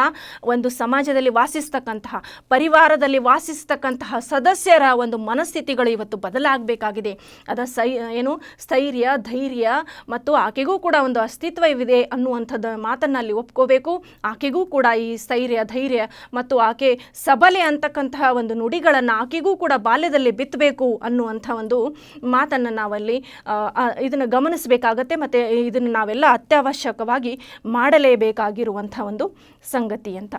ಒಂದು ಸಮಾಜದಲ್ಲಿ ವಾಸಿಸ್ತಕ್ಕಂತಹ, ಪರಿವಾರದಲ್ಲಿ ವಾಸಿಸ್ತಕ್ಕಂತಹ ಸದಸ್ಯರ ಒಂದು ಮನಸ್ಥಿತಿಗಳು ಇವತ್ತು ಬದಲಾಗಬೇಕಾಗಿದೆ. ಅದ ಸೈ, ಏನು, ಸ್ಥೈರ್ಯ, ಧೈರ್ಯ ಮತ್ತು ಆಕೆಗೂ ಕೂಡ ಒಂದು ಅಸ್ತಿತ್ವವಿದೆ ಅನ್ನುವಂಥದ್ದು ಮಾತನ್ನು ಅಲ್ಲಿ ಒಪ್ಕೋಬೇಕು. ಆಕೆಗೂ ಕೂಡ ಈ ಸ್ಥೈರ್ಯ, ಧೈರ್ಯ ಮತ್ತು ಆಕೆ ಸಬಲೆ ಅಂತಕ್ಕಂತಹ ಒಂದು ನುಡಿಗಳನ್ನು ಆಕೆಗೂ ಕೂಡ ಬಾಲ್ಯದಲ್ಲಿ ಬಿತ್ತಬೇಕು ಅನ್ನುವಂಥ ಒಂದು ಮಾತನ್ನು ನಾವಲ್ಲಿ ಇದನ್ನು ಗಮನಿಸಬೇಕಾಗತ್ತೆ. ಮತ್ತು ಇದನ್ನು ನಾವೆಲ್ಲ ಅತ್ಯವಶ್ಯಕವಾಗಿ ಮಾಡಲೇಬೇಕಾಗಿರುವಂಥ ಒಂದು ಸಂಗತಿ ಅಂತ.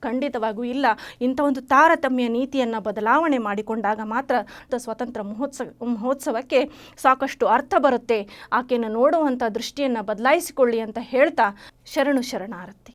ಖಂಡಿತವಾಗೂ ಇಲ್ಲ. ಇಂಥ ಒಂದು ತಾರತಮ್ಯ ನೀತಿಯನ್ನು ಬದಲಾವಣೆ ಮಾಡಿಕೊಂಡಾಗ ಮಾತ್ರ ಸ್ವತಂತ್ರ ಮಹೋತ್ಸವ ಮಹೋತ್ಸವಕ್ಕೆ ಸಾಕಷ್ಟು ಅರ್ಥ ಬರುತ್ತೆ. ಆಕೆಯನ್ನು ನೋಡುವಂಥ ದೃಷ್ಟಿಯನ್ನು ಬದಲಾಯಿಸಿಕೊಳ್ಳಿ ಅಂತ ಹೇಳ್ತಾ ಶರಣು ಶರಣಾರ್ಥಿ.